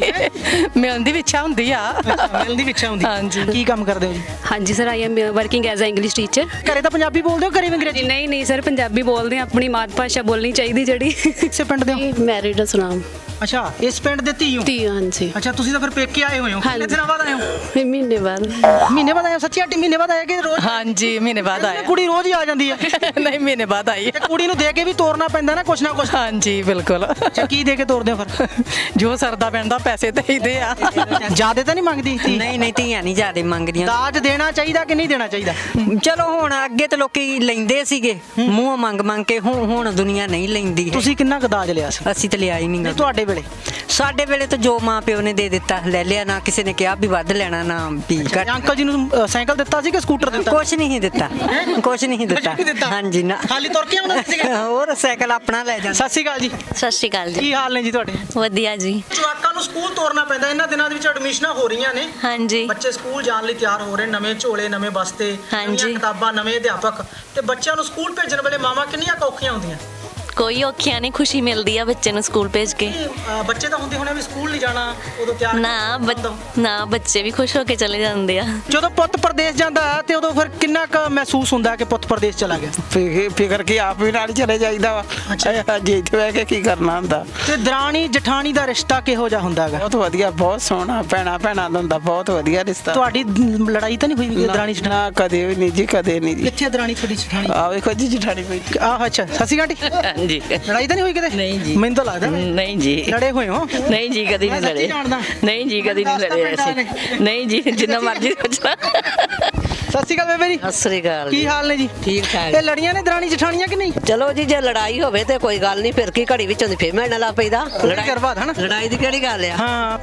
ਮਿਲਣ ਦੀ ਇੱਛਾ ਹੁੰਦੀ ਆ। ਮਿਲਣ ਦੀ ਇੱਛਾ ਹੁੰਦੀ। ਹਾਂਜੀ। ਕੀ ਕੰਮ ਕਰਦੇ ਹੋ ਜੀ? ਹਾਂਜੀ sir I am working as a English teacher ਘਰੇ ਤਾਂ ਪੰਜਾਬੀ ਬੋਲਦੇ ਹੋ ਘਰੇ ਵੀ ਅੰਗਰੇਜ਼ੀ? ਨਹੀਂ ਨਹੀਂ ਸਰ ਪੰਜਾਬੀ ਬੋਲਦੇ ਆ ਆਪਣੀ ਮਾਤ ਭਾਸ਼ਾ ਬੋਲਣੀ ਚਾਹੀਦੀ ਜਿਹੜੀ। ਕਿਸੇ ਪਿੰਡ ਦੇ ਹੋ? ਮੈਰਿਡ ਸੁਨਾਮ। ਅੱਛਾ ਇਸ ਪਿੰਡ ਦੇ ਧੀ ਹੋ? ਤੀ ਹਾਂਜੀ। ਅੱਛਾ ਤੁਸੀਂ ਤਾਂ ਫਿਰ ਪੇਕੇ ਆਏ ਹੋਏ ਹੋ। ਕਿੰਨੇ ਹਾਂਜੀ। ਦਿਨਾਂ ਬਾਅਦ ਆਏ ਹੋ? ਫਿਰ ਮਹੀਨੇ ਬਾਅਦ। ਮਹੀਨੇ ਬਾਅਦ ਆਏ ਹੋ? ਸੱਚੀ ਆਂਟੀ ਮਹੀਨੇ ਬਾਅਦ ਆਏ ਕਿ ਰੋਜ਼? ਹਾਂਜੀ ਮਹੀਨੇ ਬਾਅਦ ਆਇਆ ਕੁੜੀ ਰੋਜ਼ ਹੀ ਆ ਜਾਂਦੀ ਹੈ ਨਹੀਂ ਮਹੀਨੇ ਬਾਅਦ ਆਈ ਤੇ ਕੁੜੀ ਨੂੰ ਦੇ ਕੇ ਵੀ ਤੋਰਨਾ ਪੈਂਦਾ ਨਾ ਕੁਛ ਨਾ ਕੁਛ। ਹਾਂਜੀ ਬਿਲਕੁਲ। ਅੱਛਾ ਕੀ ਦੇ ਕੇ ਤੋਰਦੇ ਹੋ ਫਿਰ? ਜੋ ਸਰਦਾ ਪੈਂਦਾ ਪੈਸੇ ਦੇਈਦੇ ਆ। ਜਿਆਦੇ ਤਾਂ ਨਹੀਂ ਮੰਗਦੀ ਧੀ? ਨਹੀਂ ਨਹੀਂ ਧੀਆਂ ਨਹੀਂ ਜ਼ਿਆਦੇ ਮੰਗਦੀਆਂ। ਦਾਜ ਦੇਣਾ ਚਾਹੀਦਾ ਕਿ ਨਹੀਂ ਦੇਣਾ ਚਾਹੀਦਾ? ਚਲੋ ਹੁਣ ਅੱਗੇ ਤੇ ਲੋਕੀ ਲੈਂਦੇ ਸੀਗੇ। ਮੂੰਹ ਮੰਗ ਮੰਗ ਕੇ ਹੁਣ ਹੁਣ ਦੁਨੀਆ ਨਹੀਂ ਲੈਂਦੀ। ਤੁਸੀਂ ਕਿੰਨਾ ਕੁ ਦਾਜ ਲਿਆ ਸੀ? ਅਸੀਂ ਤੇ ਲਿਆ ਹੀ ਨਹੀਂ ਨਹੀਂ ਗਾ ਤੁਹਾਡੇ ਵੇਲੇ। ਸਾਡੇ ਵੇਲੇ ਤਾਂ ਜੋ ਮਾਂ ਪਿਓ ਨੇ ਦੇ ਦਿੱਤਾ ਲੈ ਲਿਆ ਨਾ ਕਿਸੇ ਨੇ ਕਿਹਾ ਵੀ ਵੱਧ ਲੈਣਾ ਨਾ ਵੀ ਘੱਟ। ਅੰਕਲ ਜੀ ਨੂੰ ਅ, ਸਾਈਕਲ ਦਿੱਤਾ ਸੀ ਕਿ ਸਕੂਟਰ ਦਿੱਤਾ? ਕੁਛ ਨਹੀਂ ਦਿੱਤਾ। ਕੁਛ ਨਹੀਂ ਦਿੱਤਾ? ਹਾਂਜੀ ਨਾ। ਖਾਲੀ ਤੁਰ ਕੇ ਆਉਂਦੇ ਸੀਗੇ? ਹੋਰ ਸਾਈਕਲ ਆਪਣਾ ਲੈ ਜਾਂਦਾ। ਸਤਿ ਸ਼੍ਰੀ ਅਕਾਲ ਜੀ। ਸਤਿ ਸ਼੍ਰੀ ਅਕਾਲ ਜੀ। ਕੀ ਹਾਲ ਨੇ ਜੀ ਤੁਹਾਡੇ? ਵਧੀਆ ਜੀ। ਜਵਾਕਾਂ ਨੂੰ ਸਕੂਲ ਤੋਰਨਾ ਪੈਂਦਾ। ਇਹਨਾਂ ਦਿਨਾਂ ਦੇ ਵਿੱਚ ਐਡਮਿਸ਼ਨਾਂ ਹੋ ਰਹੀਆਂ ਨੇ। ਹਾਂਜੀ। ਬੱਚੇ ਸਕੂਲ ਜਾਣ ਲਈ ਤਿਆਰ ਹੋ ਰਹੇ ਨਵੇਂ ਝੋਲੇ ਨਵੇਂ ਬਸਤੇ ਹਾਂਜੀ। ਨਵੀਆਂ ਕਿਤਾਬਾਂ ਨਵੇਂ ਅਧਿਆਪਕ। ਤੇ ਬੱਚਿਆਂ ਨੂੰ ਸਕੂਲ ਭੇਜਣ ਵੇਲੇ ਮਾਵਾਂ ਕਿੰਨੀਆਂ ਔਖੀਆਂ ਹੁੰਦੀਆਂ? ਕੋਈ ਔਖੀਆਂ ਨਹੀਂ ਖੁਸ਼ੀ ਮਿਲਦੀ ਆ ਬੱਚੇ ਨੂੰ ਸਕੂਲ ਭੇਜ ਕੇ। ਬੱਚੇ ਤਾਂ ਹੁੰਦੇ ਹੋਣੇ ਵੀ ਸਕੂਲ ਨਹੀਂ ਜਾਣਾ ਉਦੋਂ ਤਿਆਰ ਨਾ ਬੱਚ- ਨਾ ਬੱਚੇ ਵੀ ਖੁਸ਼ ਹੋ ਕੇ ਚਲੇ ਜਾਂਦੇ ਆ। ਜਦੋਂ ਪੁੱਤ ਪ੍ਰਦੇਸ਼ ਜਾਂਦਾ ਹੈ ਤੇ ਉਦੋਂ ਫਿਰ ਕਿੰਨਾ ਕੁ ਮਹਿਸੂਸ ਹੁੰਦਾ ਹੈ ਕਿ ਪੁੱਤ ਪ੍ਰਦੇਸ਼ ਚਲਾ ਗਿਆ? ਫਿ- ਫਿਕਰ ਕੀ ਆਪ ਵੀ ਨਾਲ ਚਲੇ ਜਾਈਦਾ ਵਾ। ਅੱਛਾ। ਹਾਂਜੀ ਇੱਥੇ ਬਹਿ ਕੇ ਕੀ ਕਰਨਾ ਹੁੰਦਾ? ਤੇ ਦਰਾਣੀ ਜਠਾਣੀ ਦਾ ਰਿਸ਼ਤਾ ਕਿਹੋ ਜਿਹਾ ਹੁੰਦਾ ਹੈਗਾ? ਬਹੁਤ ਵਧੀਆ ਬਹੁਤ ਸੋਹਣਾ ਭੈਣਾ ਭੈਣਾ ਦਾ ਹੁੰਦਾ ਬਹੁਤ ਵਧੀਆ ਰਿਸ਼ਤਾ। ਤੁਹਾਡੀ ਲੜਾਈ ਤਾਂ ਨਹੀਂ ਹੋਈ ਵੀ ਦਰਾਣੀ ਜਠਾਣੀ? ਨਾ ਕਦੇ ਵੀ ਨਹੀਂ ਜੀ ਕਦੇ ਨਹੀਂ ਜੀ। ਕਿੱਥੇ ਦਰਾਣੀ ਤੁਹਾਡੀ ਜਠਾਣੀ? ਆ ਵੇਖੋ ਜੀ ਜਠਾਣੀ ਬੈਠੀ। ਆਹ ਅੱਛਾ ਸਸੀ ਗਾਂਟੀ ਹਾਂਜੀ। ਲੜਾਈ ਤਾਂ ਨਹੀਂ ਹੋਈ ਕਿਤੇ? ਨਹੀਂ ਜੀ। ਮੈਨੂੰ ਤਾਂ ਲੱਗਦਾ ਨਹੀਂ ਜੀ। ਲੜੇ ਹੋਏ ਹੋ। ਨਹੀਂ ਜੀ ਕਦੀ ਨਹੀਂ ਲੜੇ। ਨਹੀਂ ਜੀ ਕਦੀ ਨਹੀਂ ਤਾਂ ਲੜੇ ਅਸੀਂ। ਨਹੀਂ ਜੀ ਜਿੰਨਾ ਮਰਜ਼ੀ ਸੋਚਣਾ ਸਤਿ ਸ਼੍ਰੀ ਅਕਾਲ ਬੇਬੇ ਜੀ। ਸਤਿ ਸ੍ਰੀ ਅਕਾਲ ਕੀ ਹਾਲ ਨੇ ਜੀ? ਠੀਕ ਠਾਕ। ਇਹ ਲੜੀਆਂ ਨੇ ਦਰਾਣੀ ਜਠਾਣੀਆਂ ਕਿ ਨਹੀਂ? ਚਲੋ ਜੀ ਜੇ ਲੜਾਈ ਹੋਵੇ ਤੇ ਕੋਈ ਗੱਲ ਨਹੀਂ ਫਿਰ ਕੀ ਘੜੀ ਵਿੱਚੋਂ ਦੀ ਫੇਰ ਮਿਲਣ ਲੱਗ ਪਈਦਾ। ਲੜਾਈ ਬਾਅਦ ਹਨਾ? ਲੜਾਈ ਦੀ ਕਿਹੜੀ ਗੱਲ ਆ? ਹਾਂ।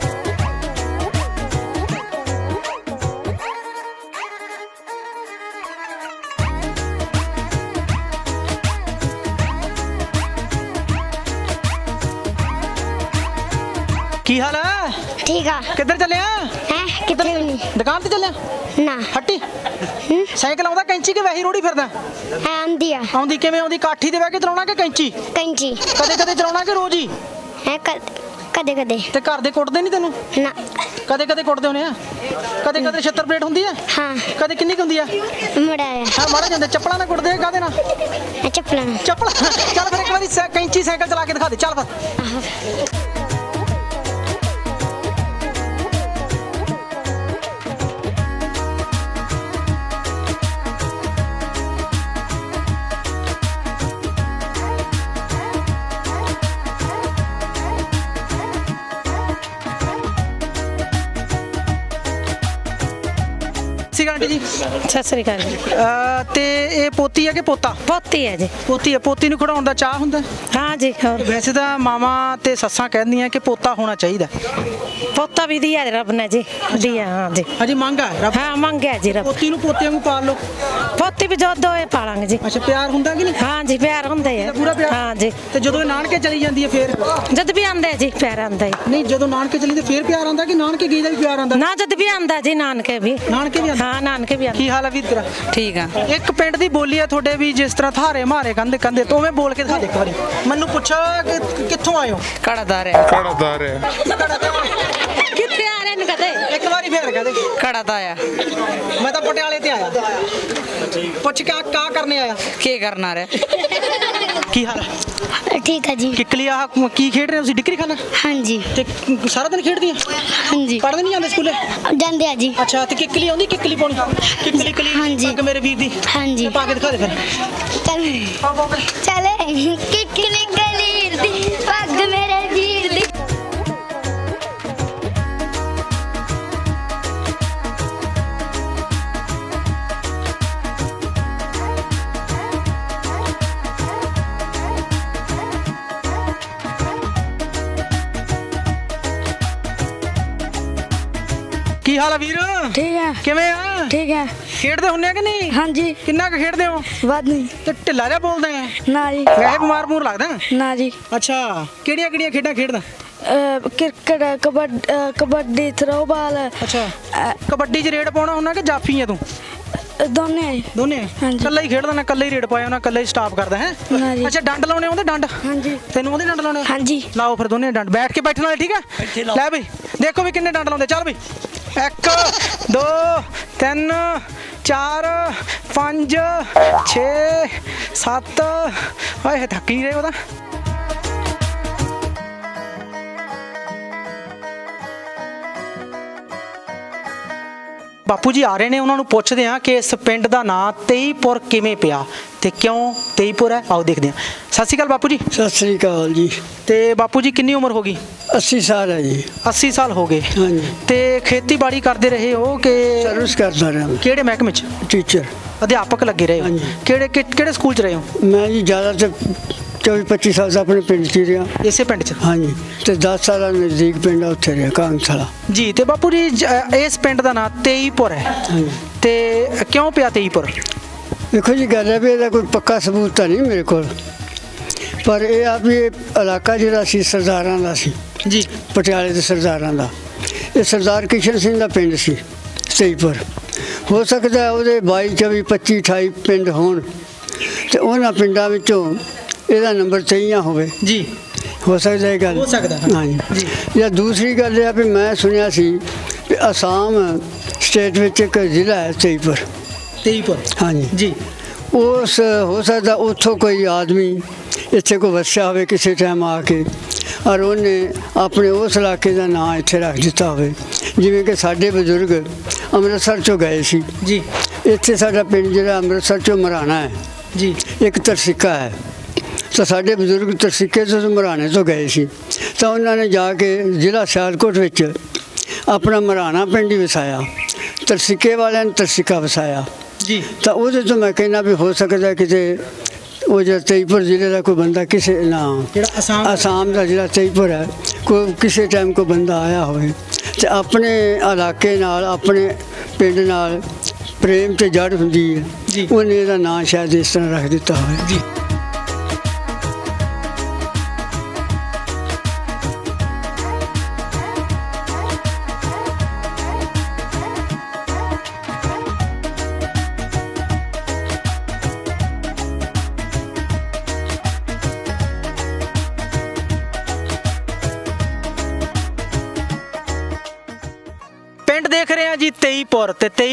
ਕੀ ਹਾਲ ਹੈ? ਠੀਕ ਆ। ਕਿੱਧਰ ਚੱਲਿਆ ਹੈ ਕਿੱਥੇ ਨਹੀਂ ਦੁਕਾਨ ਤੇ ਚੱਲਿਆ ਨਾ। ਹੱਟੀ? ਸਾਈਕਲ ਆਉਂਦਾ ਕੈਂਚੀ ਕਿ ਵੈਹੀ ਰੋੜੀ ਫਿਰਦਾ? ਐ ਆਂਦੀ ਆ। ਆਉਂਦੀ ਕਿਵੇਂ? ਆਉਂਦੀ ਕਾਠੀ ਤੇ ਬਹਿ ਕੇ ਚਲਾਉਣਾ ਕਿ ਕੈਂਚੀ? ਕੈਂਚੀ। ਕਦੇ ਕਦੇ ਚਲਾਉਣਾ ਕਿ ਰੋਜ਼ ਹੀ? ਹੈ ਕਦੇ ਕਦੇ। ਤੇ ਘਰ ਦੇ ਕੁੱਟਦੇ ਨਹੀਂ ਤੈਨੂੰ? ਨਾ। ਕਦੇ ਕਦੇ ਕੁੱਟਦੇ ਹੋਣੇ ਆ? ਕਦੇ ਕਦੇ ਛੱਤਰ ਪਲੇਟ ਹੁੰਦੀ ਆ? ਹਾਂ। ਕਦੇ ਕਿੰਨੀ ਹੁੰਦੀ ਆ? ਮੁੜਾ ਆ ਹਾਂ ਮਾੜਾ ਜਾਂਦੇ ਚੱਪਲਾਂ ਨਾਲ ਕੁੱਟਦੇ ਆ ਕਾਹਦੇ ਨਾਲ? ਚੱਪਲਾਂ। ਚੱਪਲ ਚੱਲ ਫਿਰ ਇੱਕ ਵਾਰੀ ਕੈਂਚੀ ਸਾਈਕਲ ਚਲਾ ਕੇ ਦਿਖਾ ਦੇ। ਚੱਲ ਫਿਰ। ਸੀ ਆਂਟੀ ਜੀ। ਸਤਿ ਸ੍ਰੀ ਅਕਾਲ ਜੀ। ਅਹ ਤੇ ਇਹ ਪੋਤੀ ਹੈ ਕਿ ਪੋਤਾ? ਪੋਤੀ ਹੈ ਜੀ। ਪੋਤੀ ਹੈ ਪੋਤੀ ਨੂੰ ਖੜਾਉਣ ਦਾ ਚਾਹ ਹੁੰਦਾ? ਹਾਂ ਜੀ ਹੋਰ ਵੈਸੇ ਤਾਂ ਮਾਵਾਂ ਤੇ ਸੱਸਾਂ ਕਹਿੰਦੀਆਂ ਕਿ ਪੋਤਾ ਹੋਣਾ ਚਾਹੀਦਾ। ਪੋਤਾ ਵੀ ਦਿਆ ਰੱਬ ਨੇ ਜੀ। ਦਿਆ ਹਾਂ ਜੀ। ਅਜੇ ਮੰਗ ਆ ਰੱਬ? ਹਾਂ ਮੰਗਿਆ ਜੀ ਰੱਬ। ਪੋਤੀ ਨੂੰ ਪੋਤੇ ਵਾਂਗੂ ਪਾਲ ਲਓ। ਪੋਤੀ ਵੀ ਜੋ ਦੋਏ ਪਾਲਾਂਗੇ ਜੀ। ਅੱਛਾ ਪਿਆਰ ਹੁੰਦਾ ਕਿ ਨਹੀਂ? ਹਾਂ ਜੀ ਪਿਆਰ ਹੁੰਦੇ ਆ। ਪੂਰਾ ਪਿਆਰ? ਹਾਂ ਜੀ। ਤੇ ਜਦੋਂ ਇਹ ਨਾਨਕੇ ਚਲੀ ਜਾਂਦੀ ਹੈ ਫੇਰ? ਜਦ ਵੀ ਆਂਦੇ ਜੀ ਪਿਆਰ ਆਂਦਾ ਜੀ ਨਹੀਂ ਜਦੋਂ ਨਾਨਕੇ ਚਲੀ ਤੇ ਫੇਰ ਪਿਆਰ ਆਉਂਦਾ ਕਿ ਨਾਨਕੇ ਗਈ ਦਾ ਵੀ ਪਿਆਰ ਆਉਂਦਾ? ਨਾ ਜਦ ਵੀ ਆਂਦਾ ਜੀ ਨਾਨਕੇ ਵੀ। ਨਾਨਕੇ ਵੀ ਆਉਂਦਾ? ਹਾਂ ਨਾਨਕੇ ਵੀ ਆਂਦਾ ਕੀ ਹਾਲ ਹੈ ਵੀਰ ਤੇਰਾ ਠੀਕ ਆ। ਇੱਕ ਪਿੰਡ ਦੀ ਬੋਲੀ ਹੈ ਤੁਹਾਡੇ ਵੀ ਜਿਸ ਤਰ੍ਹਾਂ ਥਾਰੇ ਮਾਰੇ ਕੰਦੇ ਕੰਦੇ ਤੋਂ ਉਵੇਂ ਬੋਲ ਕੇ ਦਿਖਾ ਦੇ ਇੱਕ ਵਾਰੀ। ਮੈਨੂੰ ਪੁੱਛੋ ਕਿ ਕਿੱਥੋਂ ਆਏ ਹੋ? ਕੜਦਾਰ ਹੈ ਕੜਦਾਰ ਹੈ ਕਿੱਥੇ ਆ ਰਹੇ ਨੇ ਕਦੇ? ਇੱਕ ਵਾਰੀ ਫੇਰ ਕਹਦੇ। ਕੜਦਾ ਆ ਮੈਂ ਤਾਂ ਪਟਿਆਲੇ ਤੇ ਆਇਆ। ਪੁੱਛ ਕਾ ਕਾ ਕਰਨੇ ਆਇਆ? ਕੀ ਕਰਨਾ ਰੇ ਕੀ ਹਾਲ ਹੈ? ਠੀਕ ਆ ਜੀ। ਕਿੱਕਲੀ ਆਹ ਕੀ ਖੇਡ ਰਹੇ ਹੋ ਤੁਸੀਂ? ਡਿਕਰੀ ਖਾਨਾ ਹਾਂਜੀ। ਤੇ ਸਾਰਾ ਦਿਨ ਖੇਡਦੀਆਂ ਹਾਂਜੀ। ਪੜ੍ਹਦੇ ਨਹੀਂ ਜਾਂਦੇ ਸਕੂਲੇ? ਜਾਂਦੇ ਆ ਜੀ। ਅੱਛਾ ਤੇ ਕਿੱਕਲੀ ਆਉਂਦੀ ਕਿੱਕਲੀ ਪਾਉਣੀ? ਕਿੱਕਲੀ ਕਲੀ ਹਾਂਜੀ। ਪੱਗ ਮੇਰੇ ਵੀਰ ਦੀ। ਹਾਂਜੀ। ਪਾ ਕੇ ਦਿਖਾ ਦੇ ਫਿਰ। ਚੱਲ। ਚਲੇ। ਕਿਕਲੀ ਕਲੀਰ ਦੀ ਹਾਲ ਆ ਵੀਰ? ਠੀਕ ਹੈ। ਕਿਵੇਂ ਆ? ਠੀਕ ਹੈ। ਖੇਡਦੇ ਹੁੰਨੇ ਆ ਕਿ ਨਹੀਂ? ਹਾਂਜੀ। ਕਿੰਨਾ ਕੁ ਖੇਡਦੇ ਹੋ? ਵੱਧ ਨਹੀਂ। ਤੇ ਢਿੱਲਾ ਜਿਹਾ ਬੋਲਦੇ ਆ। ਨਾ ਜੀ। ਵੈਸੇ ਬਿਮਾਰ ਮੂਰ ਲੱਗਦਾ? ਨਾ ਜੀ। ਅੱਛਾ ਕਿਹੜੀਆਂ ਕਿਹੜੀਆਂ ਖੇਡਾਂ ਖੇਡਦਾ? Cricket kabaddi kabaddi throwball. ਅੱਛਾ। ਕਬੱਡੀ 'ਚ ਰੇਡ ਪਾਉਣਾ ਹੁੰਦਾ ਕਿ ਜਾਫੀ ਆ ਤੂੰ? ਦੋਨੇ ਦੋਨੇ? ਹਾਂਜੀ। ਕੱਲਾ ਹੀ ਖੇਡਦਾ ਨਾ ਕੱਲਾ ਹੀ ਰੇਡ ਪਾਇਆ ਉਹਨਾਂ ਕੱਲਾ ਹੀ ਸਟਾਪ ਕਰਦਾ ਹੈ। ਅੱਛਾ ਡੰਡ ਲਾਉਣੇ ਆਉਂਦੇ ਡੰਡ? ਹਾਂਜੀ। ਤੈਨੂੰ ਉਹਦੇ ਡੰਡ ਲਾਉਣੇ? ਆ? ਹਾਂਜੀ। ਲਾਓ ਫਿਰ ਦੋਨੇ ਡੰਡ। ਬੈਠ ਕੇ ਬੈਠਣ ਵਾਲੇ ਠੀਕ ਹੈ? ਲੈ ਬਈ ਦੇਖੋ ਵੀ ਕਿੰਨੇ ਡੰਡ ਲਾਉਂਦੇ। ਚੱਲ ਬਈ। 1 2 3 4 5 6 7 ਓਏ ਥੱਕੀ ਰਹੇ ਉਹਦਾ ਬਾਪੂ ਜੀ ਆ ਰਹੇ ਨੇ ਉਹਨਾਂ ਨੂੰ ਪੁੱਛਦੇ ਆ ਕਿ ਇਸ ਪਿੰਡ ਦਾ ਨਾਂ ਤੇਈਪੁਰ ਕਿਵੇਂ ਪਿਆ ਤੇ ਕਿਉਂ ਤੇਈਪੁਰ ਹੈ? ਆਓ ਦੇਖਦੇ ਆ ਸਤਿ ਸ਼੍ਰੀ ਅਕਾਲ ਬਾਪੂ ਜੀ। ਸਤਿ ਸ੍ਰੀ ਅਕਾਲ ਜੀ। ਤੇ ਬਾਪੂ ਜੀ ਕਿੰਨੀ ਉਮਰ ਹੋ ਗਈ? 80 ਸਾਲ ਹੈ ਜੀ। 80 ਸਾਲ ਹੋ ਗਏ। ਹਾਂਜੀ। ਤੇ ਖੇਤੀਬਾੜੀ ਕਰਦੇ ਰਹੇ ਹੋ ਕਿ ਸਰਵਿਸ ਕਰਦਾ ਰਿਹਾ ਕਿਹੜੇ ਮਹਿਕਮੇ 'ਚ? ਟੀਚਰ ਅਧਿਆਪਕ ਲੱਗੇ ਰਹੇ ਹੋ। ਹਾਂਜੀ। ਕਿਹੜੇ ਕਿ- ਕਿਹੜੇ ਸਕੂਲ 'ਚ ਰਹੇ ਹੋ? ਮੈਂ ਜੀ ਜ਼ਿਆਦਾਤਰ 24 25 ਸਾਲ ਦਾ ਆਪਣੇ ਪਿੰਡ 'ਚ ਹੀ ਰਿਹਾ। ਇਸੇ ਪਿੰਡ 'ਚ? ਹਾਂਜੀ ਤੇ 10 ਸਾਲਾਂ ਨਜ਼ਦੀਕ ਪਿੰਡ ਆ ਉੱਥੇ ਰਿਹਾ ਕਾਂਗਸਲਾ। ਜੀ ਤੇ ਬਾਪੂ ਜੀ ਜ- ਇਸ ਪਿੰਡ ਦਾ ਨਾਂ ਤੇਈਪੁਰ ਹੈ। ਹਾਂਜੀ। ਤੇ ਕਿਉਂ ਪਿਆ ਤੇਈਪੁਰ? ਦੇਖੋ ਜੀ ਗੱਲ ਹੈ ਵੀ ਇਹਦਾ ਕੋਈ ਪੱਕਾ ਸਬੂਤ ਤਾਂ ਨਹੀਂ ਮੇਰੇ ਕੋਲ। ਪਰ ਇਹ ਆ ਵੀ ਇਹ ਇਲਾਕਾ ਜਿਹੜਾ ਸੀ ਸਰਦਾਰਾਂ ਦਾ ਸੀ। ਜੀ। ਪਟਿਆਲੇ ਦੇ ਸਰਦਾਰਾਂ ਦਾ। ਇਹ ਸਰਦਾਰ ਕਿਸ਼ਨ ਸਿੰਘ ਦਾ ਪਿੰਡ ਸੀ ਸਹੀਪੁਰ ਹੋ ਸਕਦਾ ਹੈ ਉਹਦੇ 22 24 25 28 ਪਿੰਡ ਹੋਣ। ਤੇ ਉਹਨਾਂ ਪਿੰਡਾਂ ਵਿੱਚੋਂ ਇਹਦਾ ਨੰਬਰ 23 ਹੋਵੇ। ਜੀ। ਹੋ ਸਕਦਾ ਇਹ ਗੱਲ। ਹੋ ਸਕਦਾ ਹੈ। ਹਾਂਜੀ। ਜੀ। ਜਾਂ ਦੂਸਰੀ ਗੱਲ ਇਹ ਆ ਵੀ ਮੈਂ ਸੁਣਿਆ ਸੀ ਕਿ ਅਸਾਮ ਸਟੇਟ ਵਿੱਚ ਇੱਕ ਜ਼ਿਲ੍ਹਾ ਹੈ ਸਹੀਪੁਰ ਤੇਈਪੁਰ। ਹਾਂਜੀ। ਜੀ। ਉਸ ਹੋ ਸਕਦਾ ਉੱਥੋਂ ਕੋਈ ਆਦਮੀ ਇੱਥੇ ਕੋ ਵਸਿਆ ਹੋਵੇ ਕਿਸੇ ਟਾਈਮ ਆ ਕੇ ਔਰ ਉਹਨੇ ਆਪਣੇ ਉਸ ਇਲਾਕੇ ਦਾ ਨਾਂ ਇੱਥੇ ਰੱਖ ਦਿੱਤਾ ਹੋਵੇ। ਜਿਵੇਂ ਕਿ ਸਾਡੇ ਬਜ਼ੁਰਗ ਅੰਮ੍ਰਿਤਸਰ ਚੋਂ ਗਏ ਸੀ। ਜੀ। ਇੱਥੇ ਸਾਡਾ ਪਿੰਡ ਜਿਹੜਾ ਅੰਮ੍ਰਿਤਸਰ ਚੋਂ ਮਰਾਣਾ ਹੈ। ਜੀ। ਇੱਕ ਤਰਸਿੱਕਾ ਹੈ। ਤਾਂ ਸਾਡੇ ਬਜ਼ੁਰਗ ਤਰਸਿੱਕੇ ਤੋਂ ਮਰਾਣੇ ਤੋਂ ਗਏ ਸੀ। ਤਾਂ ਉਹਨਾਂ ਨੇ ਜਾ ਕੇ ਜ਼ਿਲ੍ਹਾ ਸਿਆਲਕੋਟ ਵਿੱਚ ਆਪਣਾ ਮਰਾਣਾ ਪਿੰਡ ਹੀ ਵਸਾਇਆ। ਤਰਸਿੱਕੇ ਵਾਲਿਆਂ ਨੇ ਤਰਸਿੱਕਾ ਵਸਾਇਆ। ਜੀ। ਤਾਂ ਉਹਦੇ ਤੋਂ ਮੈਂ ਕਹਿੰਦਾ ਵੀ ਹੋ ਸਕਦਾ ਕਿਤੇ ਉਹ ਜਿਹੜਾ ਤੇਈਪੁਰ ਜ਼ਿਲ੍ਹੇ ਦਾ ਕੋਈ ਬੰਦਾ ਕਿਸੇ ਨਾ ਜਿਹੜਾ ਅਸਾਮ ਦਾ। ਜਿਹੜਾ ਤੇਈਪੁਰ ਹੈ ਕੋਈ ਕਿਸੇ ਟਾਈਮ ਕੋਈ ਬੰਦਾ ਆਇਆ ਹੋਵੇ। ਤੇ ਆਪਣੇ ਇਲਾਕੇ ਨਾਲ ਆਪਣੇ ਪਿੰਡ ਨਾਲ ਪ੍ਰੇਮ ਤੇ ਜੜ ਹੁੰਦੀ ਹੈ। ਉਹਨੇ ਇਹਦਾ ਨਾਂ ਸ਼ਾਇਦ ਇਸ ਤਰ੍ਹਾਂ ਰੱਖ ਦਿੱਤਾ ਹੋਵੇ। ਜੀ।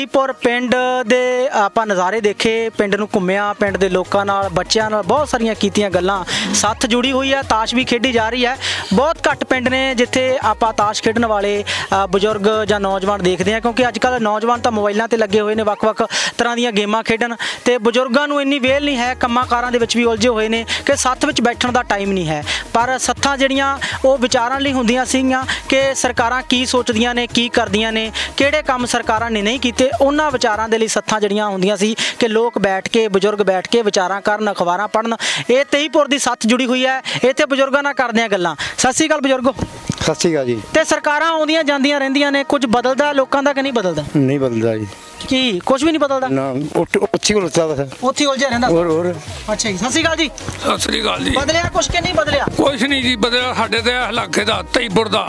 ਤੇਈਪੁਰ ਪਿੰਡ ਦੇ ਆਪਾਂ ਨਜ਼ਾਰੇ ਦੇਖੇ, ਪਿੰਡ ਨੂੰ ਘੁੰਮਿਆ, ਪਿੰਡ ਦੇ ਲੋਕਾਂ ਨਾਲ, ਬੱਚਿਆਂ ਨਾਲ, ਬਹੁਤ ਸਾਰੀਆਂ ਕੀਤੀਆਂ ਗੱਲਾਂ। ਸੱਥ ਜੁੜੀ ਹੋਈ ਹੈ, ਤਾਸ਼ ਵੀ ਖੇਡੀ ਜਾ ਰਹੀ ਹੈ। ਬਹੁਤ ਘੱਟ ਪਿੰਡ ਨੇ ਜਿੱਥੇ ਆਪਾਂ ਤਾਸ਼ ਖੇਡਣ ਵਾਲੇ ਬਜ਼ੁਰਗ ਜਾਂ ਨੌਜਵਾਨ ਦੇਖਦੇ ਆ ਕਿਉਂਕਿ ਅੱਜ ਕੱਲ ਨੌਜਵਾਨ ਤਾਂ ਮੋਬਾਈਲਾਂ ਤੇ ਲੱਗੇ ਹੋਏ ਨੇ, ਵੱਖ-ਵੱਖ ਤਰ੍ਹਾਂ ਦੀਆਂ ਗੇਮਾਂ ਖੇਡਣ। ਤੇ ਬਜ਼ੁਰਗਾਂ ਨੂੰ ਇੰਨੀ ਵੇਲ ਨਹੀਂ ਹੈ, ਕੰਮਾਂ ਕਾਰਾਂ ਦੇ ਵਿੱਚ ਵੀ ਉਲਝੇ ਹੋਏ ਨੇ, ਕਿ ਸੱਥ ਵਿੱਚ ਬੈਠਣ ਦਾ ਟਾਈਮ ਨਹੀਂ ਹੈ। ਪਰ ਸੱਥਾਂ ਜਿਹੜੀਆਂ, ਉਹ ਵਿਚਾਰਾਂ ਲਈ ਹੁੰਦੀਆਂ ਸੀਗੀਆਂ ਕਿ ਸਰਕਾਰਾਂ ਕੀ ਸੋਚਦੀਆਂ ਨੇ, ਕੀ ਕਰਦੀਆਂ ਨੇ, ਕਿਹੜੇ ਕੰਮ ਸਰਕਾਰਾਂ ਨੇ ਨਹੀਂ ਕੀਤੇ ਉਹਨਾਂ ਵਿਚਾਰਾਂ ਦੇ ਲਈ ਸੱਥਾਂ ਜਿਹੜੀਆਂ ਹੁੰਦੀਆਂ ਸੀ ਕਿ ਲੋਕ ਬੈਠ ਕੇ ਬਜ਼ੁਰਗ ਬੈਠ ਕੇ ਵਿਚਾਰਾਂ ਕਰਨ ਅਖਬਾਰਾਂ ਪੜ੍ਹਨ ਇਹ ਤੇਈਪੁਰ ਦੀ ਸੱਥ ਜੁੜੀ ਹੋਈ ਹੈ। ਇੱਥੇ ਬਜ਼ੁਰਗਾਂ ਨਾਲ ਕਰਦੇ ਆ ਗੱਲਾਂ। ਸਤਿ ਸ਼੍ਰੀ ਅਕਾਲ ਬਜ਼ੁਰਗੋ। ਸਤਿ ਸ਼੍ਰੀ ਅਕਾਲ ਜੀ। ਤੇ ਸਰਕਾਰਾਂ ਆਉਂਦੀਆਂ ਜਾਂਦੀਆਂ ਰਹਿੰਦੀਆਂ ਨੇ ਕੁਝ ਬਦਲਦਾ ਲੋਕਾਂ ਦਾ ਕਿ ਨਹੀਂ ਬਦਲਦਾ? ਨਹੀਂ ਬਦਲਦਾ ਜੀ। ਕੀ ਕੁਝ ਵੀ ਨਹੀਂ ਬਦਲਦਾ ਨਾ ਉੱਠ ਉੱਚੀ ਕੋਲ ਉੱਚਾ ਬਸ ਉੱਥੇ ਹੀ ਉਲਝਿਆ ਰਹਿੰਦਾ ਹੋਰ ਹੋਰ। ਅੱਛਾ ਜੀ ਸਤਿ ਸ਼੍ਰੀ ਅਕਾਲ ਜੀ। ਸਤਿ ਸ੍ਰੀ ਅਕਾਲ ਜੀ। ਬਦਲਿਆ ਕੁਝ ਕਿ ਨਹੀਂ ਬਦਲਿਆ? ਕੁਛ ਨਹੀਂ ਜੀ ਬਦਲਿਆ ਸਾਡੇ ਤੇ ਇਲਾਕੇ ਦਾ ਤਈਪੁਰ ਦਾ।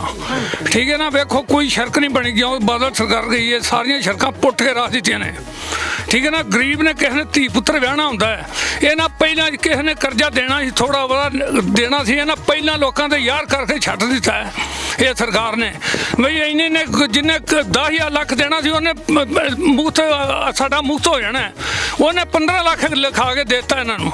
ਠੀਕ ਹੈ ਨਾ ਵੇਖੋ ਕੋਈ ਸੜਕ ਨਹੀਂ ਬਣੀ ਕਿਉਂ ਬਾਦਲ ਸਰਕਾਰ ਗਈ ਹੈ ਸਾਰੀਆਂ ਸੜਕਾਂ ਪੁੱਟ ਕੇ ਰੱਖ ਦਿੱਤੀਆਂ ਨੇ। ਠੀਕ ਹੈ ਨਾ ਗਰੀਬ ਨੇ ਕਿਸੇ ਨੇ ਧੀ ਪੁੱਤਰ ਵਿਆਹਣਾ ਹੁੰਦਾ ਹੈ ਇਹ ਨਾ ਪਹਿਲਾਂ ਕਿਸੇ ਨੇ ਕਰਜ਼ਾ ਦੇਣਾ ਸੀ ਥੋੜਾ ਬੜਾ ਦੇਣਾ ਸੀ ਇਹ ਨਾ ਪਹਿਲਾਂ ਲੋਕਾਂ ਦੇ ਯਾਰ ਕਰਕੇ ਛੱਡ ਦਿੱਤਾ ਹੈ ਇਹ ਸਰਕਾਰ ਨੇ। ਬਈ ਇੰਨੇ ਨੇ ਜਿੰਨੇ 10000 ਲੱਖ ਦੇਣਾ ਸੀ ਉਹਨੇ ਮੁਫਤ ਸਾਡਾ ਮੁਫਤ ਹੋ ਜਾਣਾ। ਉਹਨੇ 15 ਲੱਖ ਲਿਖਾ ਕੇ ਦਿੱਤਾ ਇਹਨਾਂ ਨੂੰ।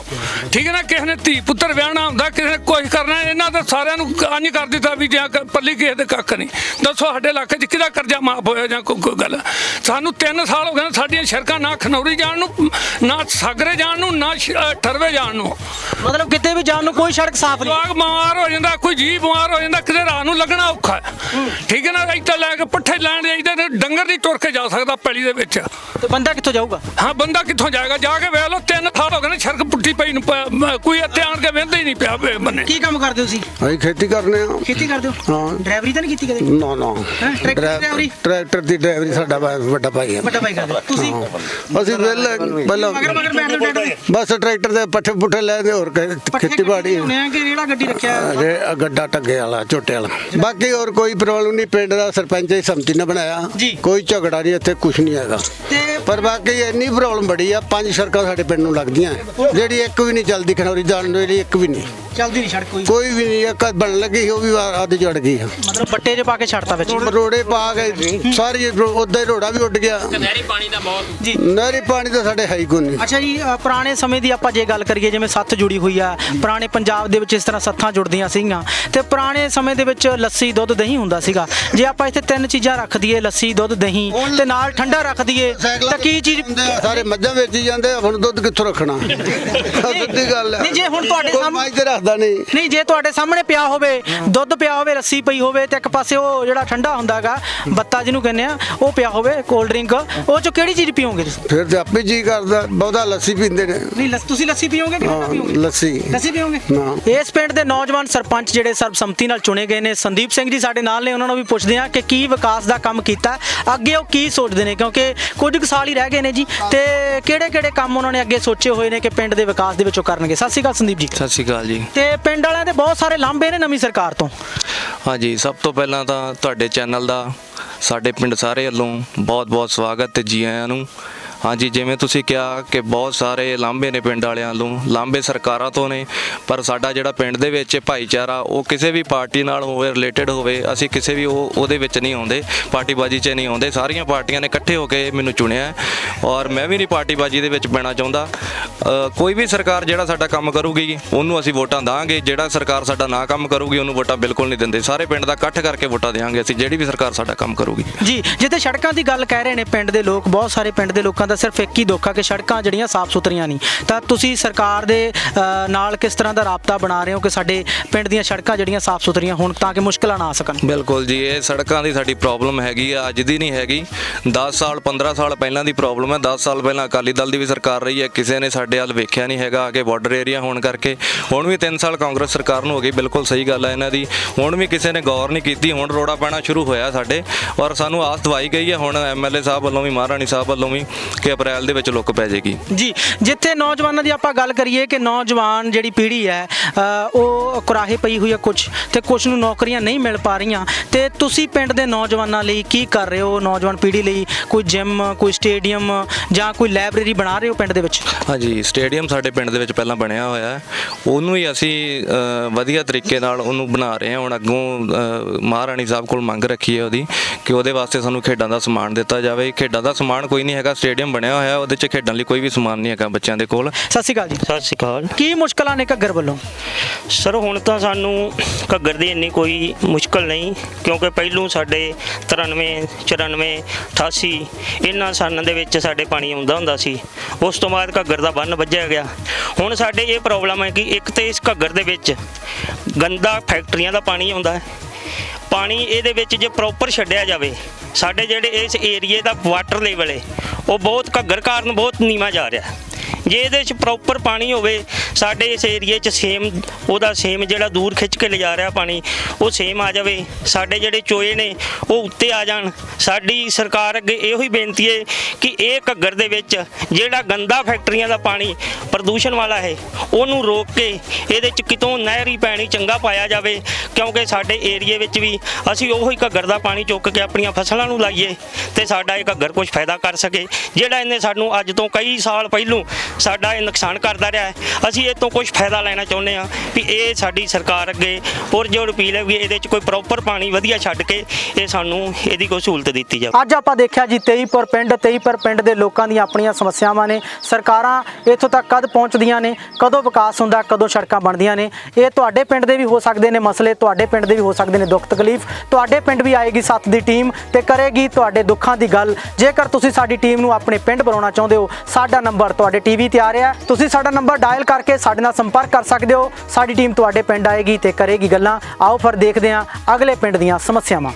ਠੀਕ ਹੈ ਨਾ ਕਿਸੇ ਨੇ ਧੀ ਪੁੱਤਰ ਵਿਆਹਣਾ ਹੁੰਦਾ ਕਿਸੇ ਨੇ ਕੁਝ ਕਰਨਾ ਇਹਨਾਂ ਦਾ ਸਾਰਿਆਂ ਨੂੰ ਅੰਜ ਕਰ ਦਿੱਤਾ ਵੀ ਜਾਂ ਪੱਲੀ ਕਿਸੇ ਦੇ ਕੱਖ ਨਹੀਂ। ਦੱਸੋ ਸਾਡੇ ਇਲਾਕੇ 'ਚ ਕਿਹਦਾ ਕਰਜ਼ਾ ਮਾਫ ਹੋਇਆ ਜਾਂ ਕੋਈ ਗੱਲ? ਸਾਨੂੰ 3 ਸਾਲ ਹੋ ਗਏ ਨੇ ਸਾਡੀਆਂ ਸੜਕਾਂ ਨਾ ਖਨੌਰੀ ਜਾਣ ਨੂੰ ਨਾ ਸਾਗਰੇ ਜਾਣ ਨੂੰ ਨਾ ਠਰਵੇ ਜਾਣ ਨੂੰ। ਮਤਲਬ ਕਿਤੇ ਵੀ ਜਾਣ ਨੂੰ ਕੋਈ ਸੜਕ ਸਾਫ਼ ਨਹੀਂ। ਜਵਾਕ ਬਿਮਾਰ ਹੋ ਜਾਂਦਾ ਕੋਈ ਜੀ ਬਿਮਾਰ ਹੋ ਜਾਂਦਾ ਕਿਤੇ ਰਾਤ ਨੂੰ ਲੱਗਣਾ ਔਖਾ। ਠੀਕ ਹੈ ਨਾ ਇੱਥੇ ਲੈ ਕੇ ਪੱਠੇ ਲੈਣ ਜਾਈਦੇ ਡੰਗਰ ਨਹੀਂ ਤੁਰ ਕੇ ਜਾ ਸਕਦਾ ਪੈਲੀ ਦੇ ਵਿੱਚ। ਤੇ ਬੰਦਾ ਕਿੱਥੋਂ ਜਾਊਗਾ? ਹਾਂ ਬੰਦਾ ਕਿੱਥੋਂ ਜਾਏਗਾ? ਜਾ ਕੇ ਵੇਖ ਲਓ ਤਿੰਨ ਸਾਲ ਹੋ ਗਏ ਨੇ ਸੜਕ ਪੁੱਟੀ ਭਾਈ ਨੂੰ ਪ- ਮ- ਕੋਈ ਇੱਥੇ ਆਣ ਕੇ ਵਹਿੰਦਾ ਹੀ ਨਹੀਂ ਪਿਆ ਵੇ ਬੰਨੇ। ਕੀ ਕੰਮ ਕਰਦੇ ਹੋ ਤੁਸੀਂ? ਅਸੀਂ ਖੇਤੀ ਕਰਨੇ ਆ। ਖੇਤੀ ਕਰਦੇ ਹੋ? ਹਾਂ। ਡਰਾਈਵਰੀ ਤਾਂ ਨਹੀਂ ਕੀਤੀ ਕਦੇ? ਨਾ ਨਾ। ਹੈਂ? ਟਰੈਕਟਰ ਦੀ ਡਰਾਈਵ- ਡਰਾਈਵਰੀ? ਟਰੈਕਟਰ ਦੀ ਡਰਾਈਵਰੀ ਸਾਡਾ ਵਾ- ਵੱਡਾ ਭਾਈ ਹੈ ਵੱਡਾ ਭਾਈ ਕਰਦੇ ਹੋ। ਤੁਸੀਂ। ਅਸੀਂ ਪਹਿਲਾਂ ਪਹਿਲਾਂ ਮਗਰ ਮਗਰ ਬੈਠ ਜਾਓ ਟਰੈਕਟਰ ਦੇ ਬਸ ਟਰੈਕਟਰ ਦੇ ਪੱਠੇ ਪੁੱਠੇ ਲੈ ਦੇ ਹੋਰ ਕ- ਪੱਠੇ ਖੇਤੀਬਾੜੀ ਹੋਣੇ ਆ ਕਿ ਰੇੜਾ ਗੱਡੀ ਰੱਖਿਆ ਹੈ? ਅਰੇ ਆਹ ਗੱਡਾ ਟੱਗੇ ਵਾਲਾ ਝੋਟੇ ਵਾਲਾ। ਬਾਕੀ ਹੋਰ ਕੋਈ ਪ੍ਰੋਬਲਮ ਨਹੀਂ ਪਿੰਡ ਦਾ ਸਰਪੰਚ ਹੀ ਸੰਮਤੀ ਨੇ ਬਣਾਇਆ। ਜੀ। ਕੋਈ ਝਗੜਾ ਨਹੀਂ ਇੱਥੇ ਕੁਝ ਨਹੀਂ ਹੈਗਾ। ਤੇ ਪਰ ਬਾਕੀ ਇੰਨੀ ਪ੍ਰੋਬਲਮ ਬੜੀ ਆ ਪੰਜ ਸੜਕਾਂ ਸਾਡੇ ਪਿੰਡ ਨੂੰ ਲੱਗਦੀਆਂ ਜਿਹੜੀ ਇੱਕ ਵੀ ਨਹੀਂ ਚੱਲਦੀ ਖਨੌਰੀ ਜਾਣ ਨੂੰ ਜਿਹੜੀ ਇੱਕ ਵੀ ਨਹੀਂ। ਚੱਲਦੀ ਨਹੀਂ ਸੜਕ ਕੋਈ। ਕੋਈ ਵੀ ਨਹੀਂ ਇੱਕ ਬਣ ਲੱਗੀ ਸੀ, ਉਹ ਵੀ ਅੱਧ ਜੜ ਗਈ ਆ। ਮਤਲਬ ਬੱਟੇ 'ਚ ਪਾ ਕੇ ਛੱਡਤਾ ਵਿੱਚ। ਰੋੜੇ ਪਾ ਕੇ ਸਾਰੀ ਉਦਾਂ ਹੀ ਰੋੜਾ ਵੀ ਉੱਡ ਗਿਆ। ਜੀ। ਨਹਿਰੀ ਪਾਣੀ ਤਾਂ ਸਾਡੇ ਹੈ ਹੀ ਕੋਈ ਨਹੀਂ। ਅੱਛਾ ਜੀ ਅ, ਪੁਰਾਣੇ ਸਮੇਂ ਦੀ ਆਪਾਂ ਜੇ ਗੱਲ ਕਰੀਏ ਜਿਵੇਂ ਸੱਥ ਜੁੜੀ ਹੋਈ ਆ ਪੁਰਾਣੇ ਪੰਜਾਬ ਦੇ ਵਿੱਚ ਇਸ ਤਰ੍ਹਾਂ ਸੱਥਾਂ ਜੁੜਦੀਆਂ ਸੀਗੀਆਂ। ਤੇ ਪੁਰਾਣੇ ਸਮੇਂ ਦੇ ਵਿੱਚ ਲੱਸੀ ਦੁੱਧ ਦਹੀਂ ਹੁੰਦਾ ਸੀਗਾ। ਜੇ ਆਪਾਂ ਇੱਥੇ ਤਿੰਨ ਚੀਜ਼ਾਂ ਰੱਖ ਦਈਏ ਲੱਸੀ ਦੁੱਧ ਦਹੀਂ ਤੇ ਨਾਲ ਠੰਡਾ ਰੱਖ ਦਈਏ ਤਾਂ ਕੀ ਚੀਜ਼ ਸਾਰੇ ਮੱਝਾਂ ਵੇਚੀ ਜਾਂਦੇ ਆ, ਹੁਣ ਦੁੱਧ ਕਿੱਥੋਂ ਰੱਖਣਾ? ਸਿੱਧੀ ਗੱਲ ਹੈ ਨਹੀਂ, ਜੇ ਹੁਣ ਤੁਹਾਡੇ ਕੋਈ ਸਾਹਮਣੇ- ਮਾਈ ਤੇ ਰੱਖਦਾ ਨਹੀਂ। ਨਹੀਂ ਜੇ ਤੁਹਾਡੇ ਸਾਹਮਣੇ ਪਿਆ ਹੋਵੇ ਦੁੱਧ ਪਿਆ ਹੋਵੇ ਲੱਸੀ ਪਈ ਹੋਵੇ ਤੇ ਇੱਕ ਪਾਸੇ ਉਹ ਜਿਹੜਾ ਠੰਡਾ ਹੁੰਦਾਗਾ ਬੱਤਾ ਜਿਹਨੂੰ ਕਹਿੰਦੇ ਆ ਉਹ ਪਿਆ ਹੋਵੇ ਕੋਲਡ ਡਰਿੰਕ ਉਹ ਚੋਂ ਕਿਹੜੀ ਚੀਜ਼ ਪੀਓਗੇ ਤੁਸੀਂ? ਫਿਰ ਤੇ ਆਪੇ ਜੀ ਕਰਦਾ ਬਹੁਤਾ ਲੱਸੀ ਪੀਂਦੇ ਨੇ। ਨਹੀਂ ਲੱਸ- ਤੁਸੀਂ ਲੱਸੀ ਪੀਓਗੇ ਕਿ ਠੰਡਾ ਹਾਂ ਪੀਓਗੇ? ਲੱਸੀ। ਲੱਸੀ ਪੀਓਗੇ? ਨਾ। ਇਸ ਪਿੰਡ ਦੇ ਨੌਜਵਾਨ ਸਰਪੰਚ ਜਿਹੜੇ ਸਰਬਸੰਮਤੀ ਨਾਲ ਚੁਣੇ ਗਏ ਨੇ ਸੰਦੀਪ ਸਿੰਘ ਜੀ ਸਾਡੇ ਨਾਲ ਨੇ ਉਹਨਾਂ ਨੂੰ ਵੀ ਪੁੱਛਦੇ ਆ ਕਿ ਕੀ ਵਿਕਾਸ ਦਾ ਕੰਮ ਕੀਤਾ ਅੱਗੇ ਉਹ ਕੀ ਸੋਚਦੇ ਨੇ ਕਿਉਂਕਿ ਕੁਝ ਕੁ ਸਾਲ ਹੀ ਰਹਿ ਗਏ ਨੇ ਜੀ ਤੇ ਕਿਹੜੇ ਕਿਹੜੇ ਕੰਮ ਉਹਨਾਂ ਨੇ ਅੱਗੇ ਸੋਚੇ ਹੋਏ ਨੇ ਕਿ ਪਿੰਡ ਦੇ ਵਿਕਾਸ ਦੇ ਵਿੱਚ ਕਰਨਗੇ? ਸਤਿ ਸ਼੍ਰੀ ਅਕਾਲ ਸੰਦੀਪ ਜੀ। ਸਤਿ ਸ਼੍ਰੀ ਅਕਾਲ ਜੀ। ਤੇ ਪਿੰਡ ਵਾਲਿਆਂ ਦੇ ਬਹੁਤ ਸਾਰੇ ਲਾਂਭੇ ਨੇ ਨਵੀਂ ਸਰਕਾਰ ਤੋਂ। ਹਾਂਜੀ ਸਭ ਤੋਂ ਪਹਿਲਾਂ ਤਾਂ ਤੁਹਾਡੇ ਚੈਨਲ ਦਾ ਸਾਡੇ ਪਿੰਡ ਸਾਰੇ ਵੱਲੋਂ ਬਹੁਤ-ਬਹੁਤ ਸਵਾਗਤ ਤੇ ਜੀ ਆਇਆਂ ਨੂੰ। ਹਾਂਜੀ, ਜਿਵੇਂ ਤੁਸੀਂ ਕਿਹਾ ਕਿ ਬਹੁਤ ਸਾਰੇ ਲਾਂਭੇ ਨੇ ਪਿੰਡ ਵਾਲਿਆਂ ਨੂੰ, ਲਾਂਭੇ ਸਰਕਾਰਾਂ ਤੋਂ ਨੇ, ਪਰ ਸਾਡਾ ਜਿਹੜਾ ਪਿੰਡ ਦੇ ਵਿੱਚ ਭਾਈਚਾਰਾ, ਉਹ ਕਿਸੇ ਵੀ ਪਾਰਟੀ ਨਾਲ ਹੋਵੇ ਰਿਲੇਟਡ ਹੋਵੇ, ਅਸੀਂ ਕਿਸੇ ਵੀ ਉਹ, ਉਹਦੇ ਵਿੱਚ ਨਹੀਂ ਆਉਂਦੇ, ਪਾਰਟੀਬਾਜ਼ੀ 'ਚ ਨਹੀਂ ਆਉਂਦੇ, ਸਾਰੀਆਂ ਪਾਰਟੀਆਂ ਨੇ ਇਕੱਠੇ ਹੋ ਕੇ ਮੈਨੂੰ ਚੁਣਿਆ ਔਰ ਮੈਂ ਵੀ ਨਹੀਂ ਪਾਰਟੀਬਾਜ਼ੀ ਦੇ ਵਿੱਚ ਪੈਣਾ ਚਾਹੁੰਦਾ। ਕੋਈ ਵੀ ਸਰਕਾਰ ਜਿਹੜਾ ਸਾਡਾ ਕੰਮ ਕਰੂਗੀ, ਉਹਨੂੰ ਅਸੀਂ ਵੋਟਾਂ ਦਾਂਗੇ, ਜਿਹੜਾ ਸਰਕਾਰ ਸਾਡਾ ਨਾ ਕੰਮ ਕਰੂਗੀ, ਉਹਨੂੰ ਵੋਟਾਂ ਬਿਲਕੁਲ ਨਹੀਂ ਦਿੰਦੇ। ਸਾਰੇ ਪਿੰਡ ਦਾ ਇਕੱਠ ਕਰਕੇ ਵੋਟਾਂ ਦੇਵਾਂਗੇ ਅਸੀਂ, ਜਿਹੜੀ ਵੀ ਸਰਕਾਰ ਸਾਡਾ ਕੰਮ ਕਰੂਗੀ। ਜੀ, ਜਿੱਥੇ ਸੜਕਾਂ ਦੀ ਗੱਲ ਕਹਿ ਰਹੇ ਨੇ ਪਿੰਡ ਦੇ ਲੋਕ, ਬਹੁਤ ਸਾਰੇ ਪਿੰਡ ਦੇ ਲੋਕਾਂ ਦਾ ਸਿਰਫ ਇੱਕ ਹੀ ਦੁੱਖ ਆ ਕਿ ਸੜਕਾਂ ਜਿਹੜੀਆਂ ਸਾਫ਼ ਸੁਥਰੀਆਂ ਨਹੀਂ। ਤਾਂ ਤੁਸੀਂ ਸਰਕਾਰ ਦੇ ਨਾਲ ਕਿਸ ਤਰ੍ਹਾਂ ਦਾ ਰਾਬਤਾ ਬਣਾ ਰਹੇ ਹੋ ਕਿ ਸਾਡੇ ਪਿੰਡ ਦੀਆਂ ਸੜਕਾਂ ਜਿਹੜੀਆਂ ਸਾਫ਼ ਸੁਥਰੀਆਂ ਹੋਣ ਤਾਂ ਕਿ ਮੁਸ਼ਕਲਾਂ ਨਾ ਆ ਸਕਣ? ਬਿਲਕੁਲ ਜੀ, ਇਹ ਸੜਕਾਂ ਦੀ ਸਾਡੀ ਪ੍ਰੋਬਲਮ ਹੈਗੀ ਆ, ਅੱਜ ਦੀ ਨਹੀਂ ਹੈਗੀ। 10 ਸਾਲ 15 ਸਾਲ ਪਹਿਲਾਂ ਦੀ ਪ੍ਰੋਬਲਮ ਹੈ 10 ਸਾਲ ਪਹਿਲਾਂ ਅਕਾਲੀ ਦਲ ਦੀ ਵੀ ਸਰਕਾਰ ਰਹੀ ਹੈ ਕਿਸੇ ਨੇ ਸਾਡੇ ਵੱਲ ਵੇਖਿਆ ਨਹੀਂ ਹੈਗਾ, ਆ ਕੇ ਬਾਰਡਰ ਏਰੀਆ ਹੋਣ ਕਰਕੇ। ਹੁਣ ਵੀ 3 ਸਾਲ ਕਾਂਗਰਸ ਸਰਕਾਰ ਨੂੰ ਹੋ ਗਈ, ਬਿਲਕੁਲ ਸਹੀ ਗੱਲ ਹੈ ਇਹਨਾਂ ਦੀ। ਹੁਣ ਵੀ ਕਿਸੇ ਨੇ ਗੌਰ ਨਹੀਂ ਕੀਤੀ, ਹੁਣ ਰੋੜਾ ਪੈਣਾ ਸ਼ੁਰੂ ਹੋਇਆ ਸਾਡੇ। ਔਰ ਸਾਨੂੰ ਆਸ ਦਵਾਈ ਗਈ ਹੈ ਹੁਣ ਐਮਐਲਏ ਸਾਹਿਬ ਵੱਲੋਂ ਵੀ, ਮਹਾਰਾਣੀ ਸਾਹਿਬ ਵੱਲੋਂ ਵੀ ਕਿ ਅਪ੍ਰੈਲ ਦੇ ਵਿੱਚ ਲੁੱਕ ਪੈ ਜਾਏਗੀ ਜੀ ਜਿੱਥੇ ਨੌਜਵਾਨਾਂ ਦੀ ਆਪਾਂ ਗੱਲ ਕਰੀਏ ਕਿ ਨੌਜਵਾਨ ਜਿਹੜੀ ਪੀੜ੍ਹੀ ਹੈ ਅ, ਉਹ ਕੁਰਾਹੇ ਪਈ ਹੋਈ ਹੈ ਕੁਝ ਤੇ ਕੁਝ ਨੂੰ ਨੌਕਰੀਆਂ ਨਹੀਂ ਮਿਲ ਪਾ ਰਹੀਆਂ। ਤੇ ਤੁਸੀਂ ਪਿੰਡ ਦੇ ਨੌਜਵਾਨਾਂ ਲਈ ਕੀ ਕਰ ਰਹੇ ਹੋ? ਨੌਜਵਾਨ ਪੀੜ੍ਹੀ ਲਈ ਕੋਈ ਜਿਮ ਕੋਈ ਸਟੇਡੀਅਮ ਜਾਂ ਕੋਈ ਲਾਇਬ੍ਰੇਰੀ ਬਣਾ ਰਹੇ ਹੋ ਪਿੰਡ ਦੇ ਵਿੱਚ? ਹਾਂਜੀ ਸਟੇਡੀਅਮ ਸਾਡੇ ਪਿੰਡ ਦੇ ਵਿੱਚ ਪਹਿਲਾਂ ਬਣਿਆ ਹੋਇਆ। ਹੈ ਉਹਨੂੰ ਹੀ ਅਸੀਂ ਅ, ਵਧੀਆ ਤਰੀਕੇ ਨਾਲ ਉਹਨੂੰ ਬਣਾ ਰਹੇ ਹਾਂ। ਹੁਣ ਅੱਗੋਂ ਅ, ਮਹਾਰਾਣੀ ਸਾਹਿਬ ਕੋਲ ਮੰਗ ਰੱਖੀ ਹੈ ਉਹਦੀ ਕਿ ਉਹਦੇ ਵਾਸਤੇ ਸਾਨੂੰ ਖੇਡਾਂ ਦਾ ਸਮਾਨ ਦਿੱਤਾ ਜਾਵੇ। ਖੇਡਾਂ ਦਾ ਸਮਾਨ ਕੋਈ ਨਹੀਂ ਹੈਗਾ ਸਟੇਡੀਅਮ ਬਣਿਆ ਹੋਇਆ ਉਹਦੇ 'ਚ ਖੇਡਣ ਲਈ ਕੋਈ ਵੀ ਸਮਾਨ ਨਹੀਂ ਹੈਗਾ ਬੱਚਿਆਂ ਦੇ ਕੋਲ। ਸਤਿ ਸ਼੍ਰੀ ਅਕਾਲ ਜੀ। ਸਤਿ ਸ਼੍ਰੀ ਅਕਾਲ। ਕੀ ਮੁਸ਼ਕਲਾਂ ਨੇ ਘੱਗਰ ਵੱਲੋਂ? ਸਰ ਹੁਣ ਤਾਂ ਸਾਨੂੰ ਘੱਗਰ ਦੀ ਇੰਨੀ ਕੋਈ ਮੁਸ਼ਕਲ ਨਹੀਂ ਕਿਉਂਕਿ ਪਹਿਲੋਂ ਸਾਡੇ 93 94 88 ਇਹਨਾਂ ਸਾਲਾਂ ਦੇ ਵਿੱਚ ਸਾਡੇ ਪਾਣੀ ਆਉਂਦਾ ਹੁੰਦਾ ਸੀ। ਉਸ ਤੋਂ ਬਾਅਦ ਘੱਗਰ ਦਾ ਬੰਨ ਵੱਜਿਆ ਗਿਆ। ਹੁਣ ਸਾਡੇ ਇਹ ਪ੍ਰੋਬਲਮ ਹੈ ਕਿ ਇੱਕ ਤੇ ਇਸ ਘੱਗਰ ਦੇ ਵਿੱਚ ਗੰਦਾ ਫੈਕਟਰੀਆਂ ਦਾ ਪਾਣੀ ਆਉਂਦਾ ਹੈ। ਪਾਣੀ ਇਹਦੇ ਵਿੱਚ ਜੇ ਪ੍ਰੋਪਰ ਛੱਡਿਆ ਜਾਵੇ, ਸਾਡੇ ਜਿਹੜੇ ਇਸ ਏਰੀਏ ਦਾ ਵਾਟਰ ਲੈਵਲ ਹੈ, ਉਹ ਬਹੁਤ ਘੱਗਰ ਕਾਰਨ ਬਹੁਤ ਨੀਵਾਂ ਜਾ ਰਿਹਾ। ਜੇ ਇਹਦੇ 'ਚ ਪ੍ਰੋਪਰ ਪਾਣੀ ਹੋਵੇ, ਸਾਡੇ ਇਸ ਏਰੀਏ 'ਚ ਸੇਮ ਉਹਦਾ ਸੇਮ ਜਿਹੜਾ ਦੂਰ ਖਿੱਚ ਕੇ ਲਿਜਾ ਰਿਹਾ ਪਾਣੀ, ਉਹ ਸੇਮ ਆ ਜਾਵੇ। ਸਾਡੇ ਜਿਹੜੇ ਚੋਏ ਨੇ, ਉਹ ਉੱਤੇ ਆ ਜਾਣ। ਸਾਡੀ ਸਰਕਾਰ ਅੱਗੇ ਇਹੋ ਹੀ ਬੇਨਤੀ ਹੈ ਕਿ ਇਹ ਘੱਗਰ ਦੇ ਵਿੱਚ ਜਿਹੜਾ ਗੰਦਾ ਫੈਕਟਰੀਆਂ ਦਾ ਪਾਣੀ ਪ੍ਰਦੂਸ਼ਣ ਵਾਲਾ ਹੈ, ਉਹਨੂੰ ਰੋਕ ਕੇ ਇਹਦੇ 'ਚ ਕਿਤੋਂ ਨਹਿਰੀ ਪਾਣੀ ਚੰਗਾ ਪਾਇਆ ਜਾਵੇ, ਕਿਉਂਕਿ ਸਾਡੇ ਏਰੀਏ ਵਿੱਚ ਵੀ ਅਸੀਂ ਉਹੀ ਘੱਗਰ ਦਾ ਪਾਣੀ ਚੁੱਕ ਕੇ ਆਪਣੀਆਂ ਫਸਲਾਂ ਨੂੰ ਲਾਈਏ ਤੇ ਸਾਡਾ ਇਹ ਘੱਗਰ ਕੁਝ ਫਾਇਦਾ ਕਰ ਸਕੇ। ਜਿਹੜਾ ਇਹਨੇ ਸਾਨੂੰ ਅੱਜ ਤੋਂ ਕਈ ਸਾਲ ਪਹਿਲੋਂ ਸਾਡਾ ਇਹ ਨੁਕਸਾਨ ਕਰਦਾ ਰਿਹਾ ਹੈ। ਅਸੀਂ ਇਹ ਤੋਂ ਕੁਝ ਫਾਇਦਾ ਲੈਣਾ ਚਾਹੁੰਦੇ ਹਾਂ ਵੀ ਇਹ ਸਾਡੀ ਸਰਕਾਰ ਅੱਗੇ ਪੁਰਜੋਰ ਅਪੀਲ ਹੈ ਵੀ ਇਹਦੇ 'ਚ ਕੋਈ ਪ੍ਰੋਪਰ ਪਾਣੀ ਵਧੀਆ ਛੱਡ ਕੇ ਇਹ ਸਾਨੂੰ ਇਹਦੀ ਕੋਈ ਸਹੂਲਤ ਦਿੱਤੀ ਜਾਵੇ। ਅੱਜ ਆਪਾਂ ਦੇਖਿਆ ਜੀ 23 ਪਿੰਡ 23 ਪਿੰਡ ਦੇ ਲੋਕਾਂ ਦੀਆਂ ਆਪਣੀਆਂ ਸਮੱਸਿਆਵਾਂ ਨੇ। ਸਰਕਾਰਾਂ ਇੱਥੋਂ ਤੱਕ ਕਦ ਪਹੁੰਚਦੀਆਂ ਨੇ, ਕਦੋਂ ਵਿਕਾਸ ਹੁੰਦਾ, ਕਦੋਂ ਸੜਕਾਂ ਬਣਦੀਆਂ ਨੇ। ਇਹ ਤੁਹਾਡੇ ਪਿੰਡ ਦੇ ਵੀ ਹੋ ਸਕਦੇ ਨੇ ਮਸਲੇ, ਤੁਹਾਡੇ ਪਿੰਡ ਦੇ ਵੀ ਹੋ ਸਕਦੇ ਨੇ ਦੁੱਖ ਤਕਲੀਫ। ਤੁਹਾਡੇ ਪਿੰਡ ਵੀ ਆਏਗੀ ਸੱਤ ਦੀ ਟੀਮ ਤੇ ਕਰੇਗੀ ਤੁਹਾਡੇ ਦੁੱਖਾਂ ਦੀ ਗੱਲ। ਜੇਕਰ ਤੁਸੀਂ ਸਾਡੀ ਟੀਮ ਨੂੰ ਆਪਣੇ ਪਿੰਡ ਬੁਲਾਉਣਾ ਚਾਹੁੰਦੇ ਹੋ, ਸਾਡਾ ਨੰਬਰ ਤੁਹਾਡੇ ਟੀਵੀ ਤੇ ਆ ਹੈ। ਤੁਸੀਂ ਸਾਡਾ ਨੰਬਰ ਡਾਇਲ ਕਰਕੇ ਸਾਡੇ ਨਾਲ ਸੰਪਰਕ ਕਰ ਸਕਦੇ ਹੋ। ਸਾਡੀ ਟੀਮ ਤੁਹਾਡੇ ਪਿੰਡ ਆਏਗੀ ਤੇ ਕਰੇਗੀ ਗੱਲਾਂ। ਆਓ ਫਿਰ ਦੇਖਦੇ ਹਾਂ ਅਗਲੇ ਪਿੰਡ ਦੀਆਂ ਸਮੱਸਿਆਵਾਂ।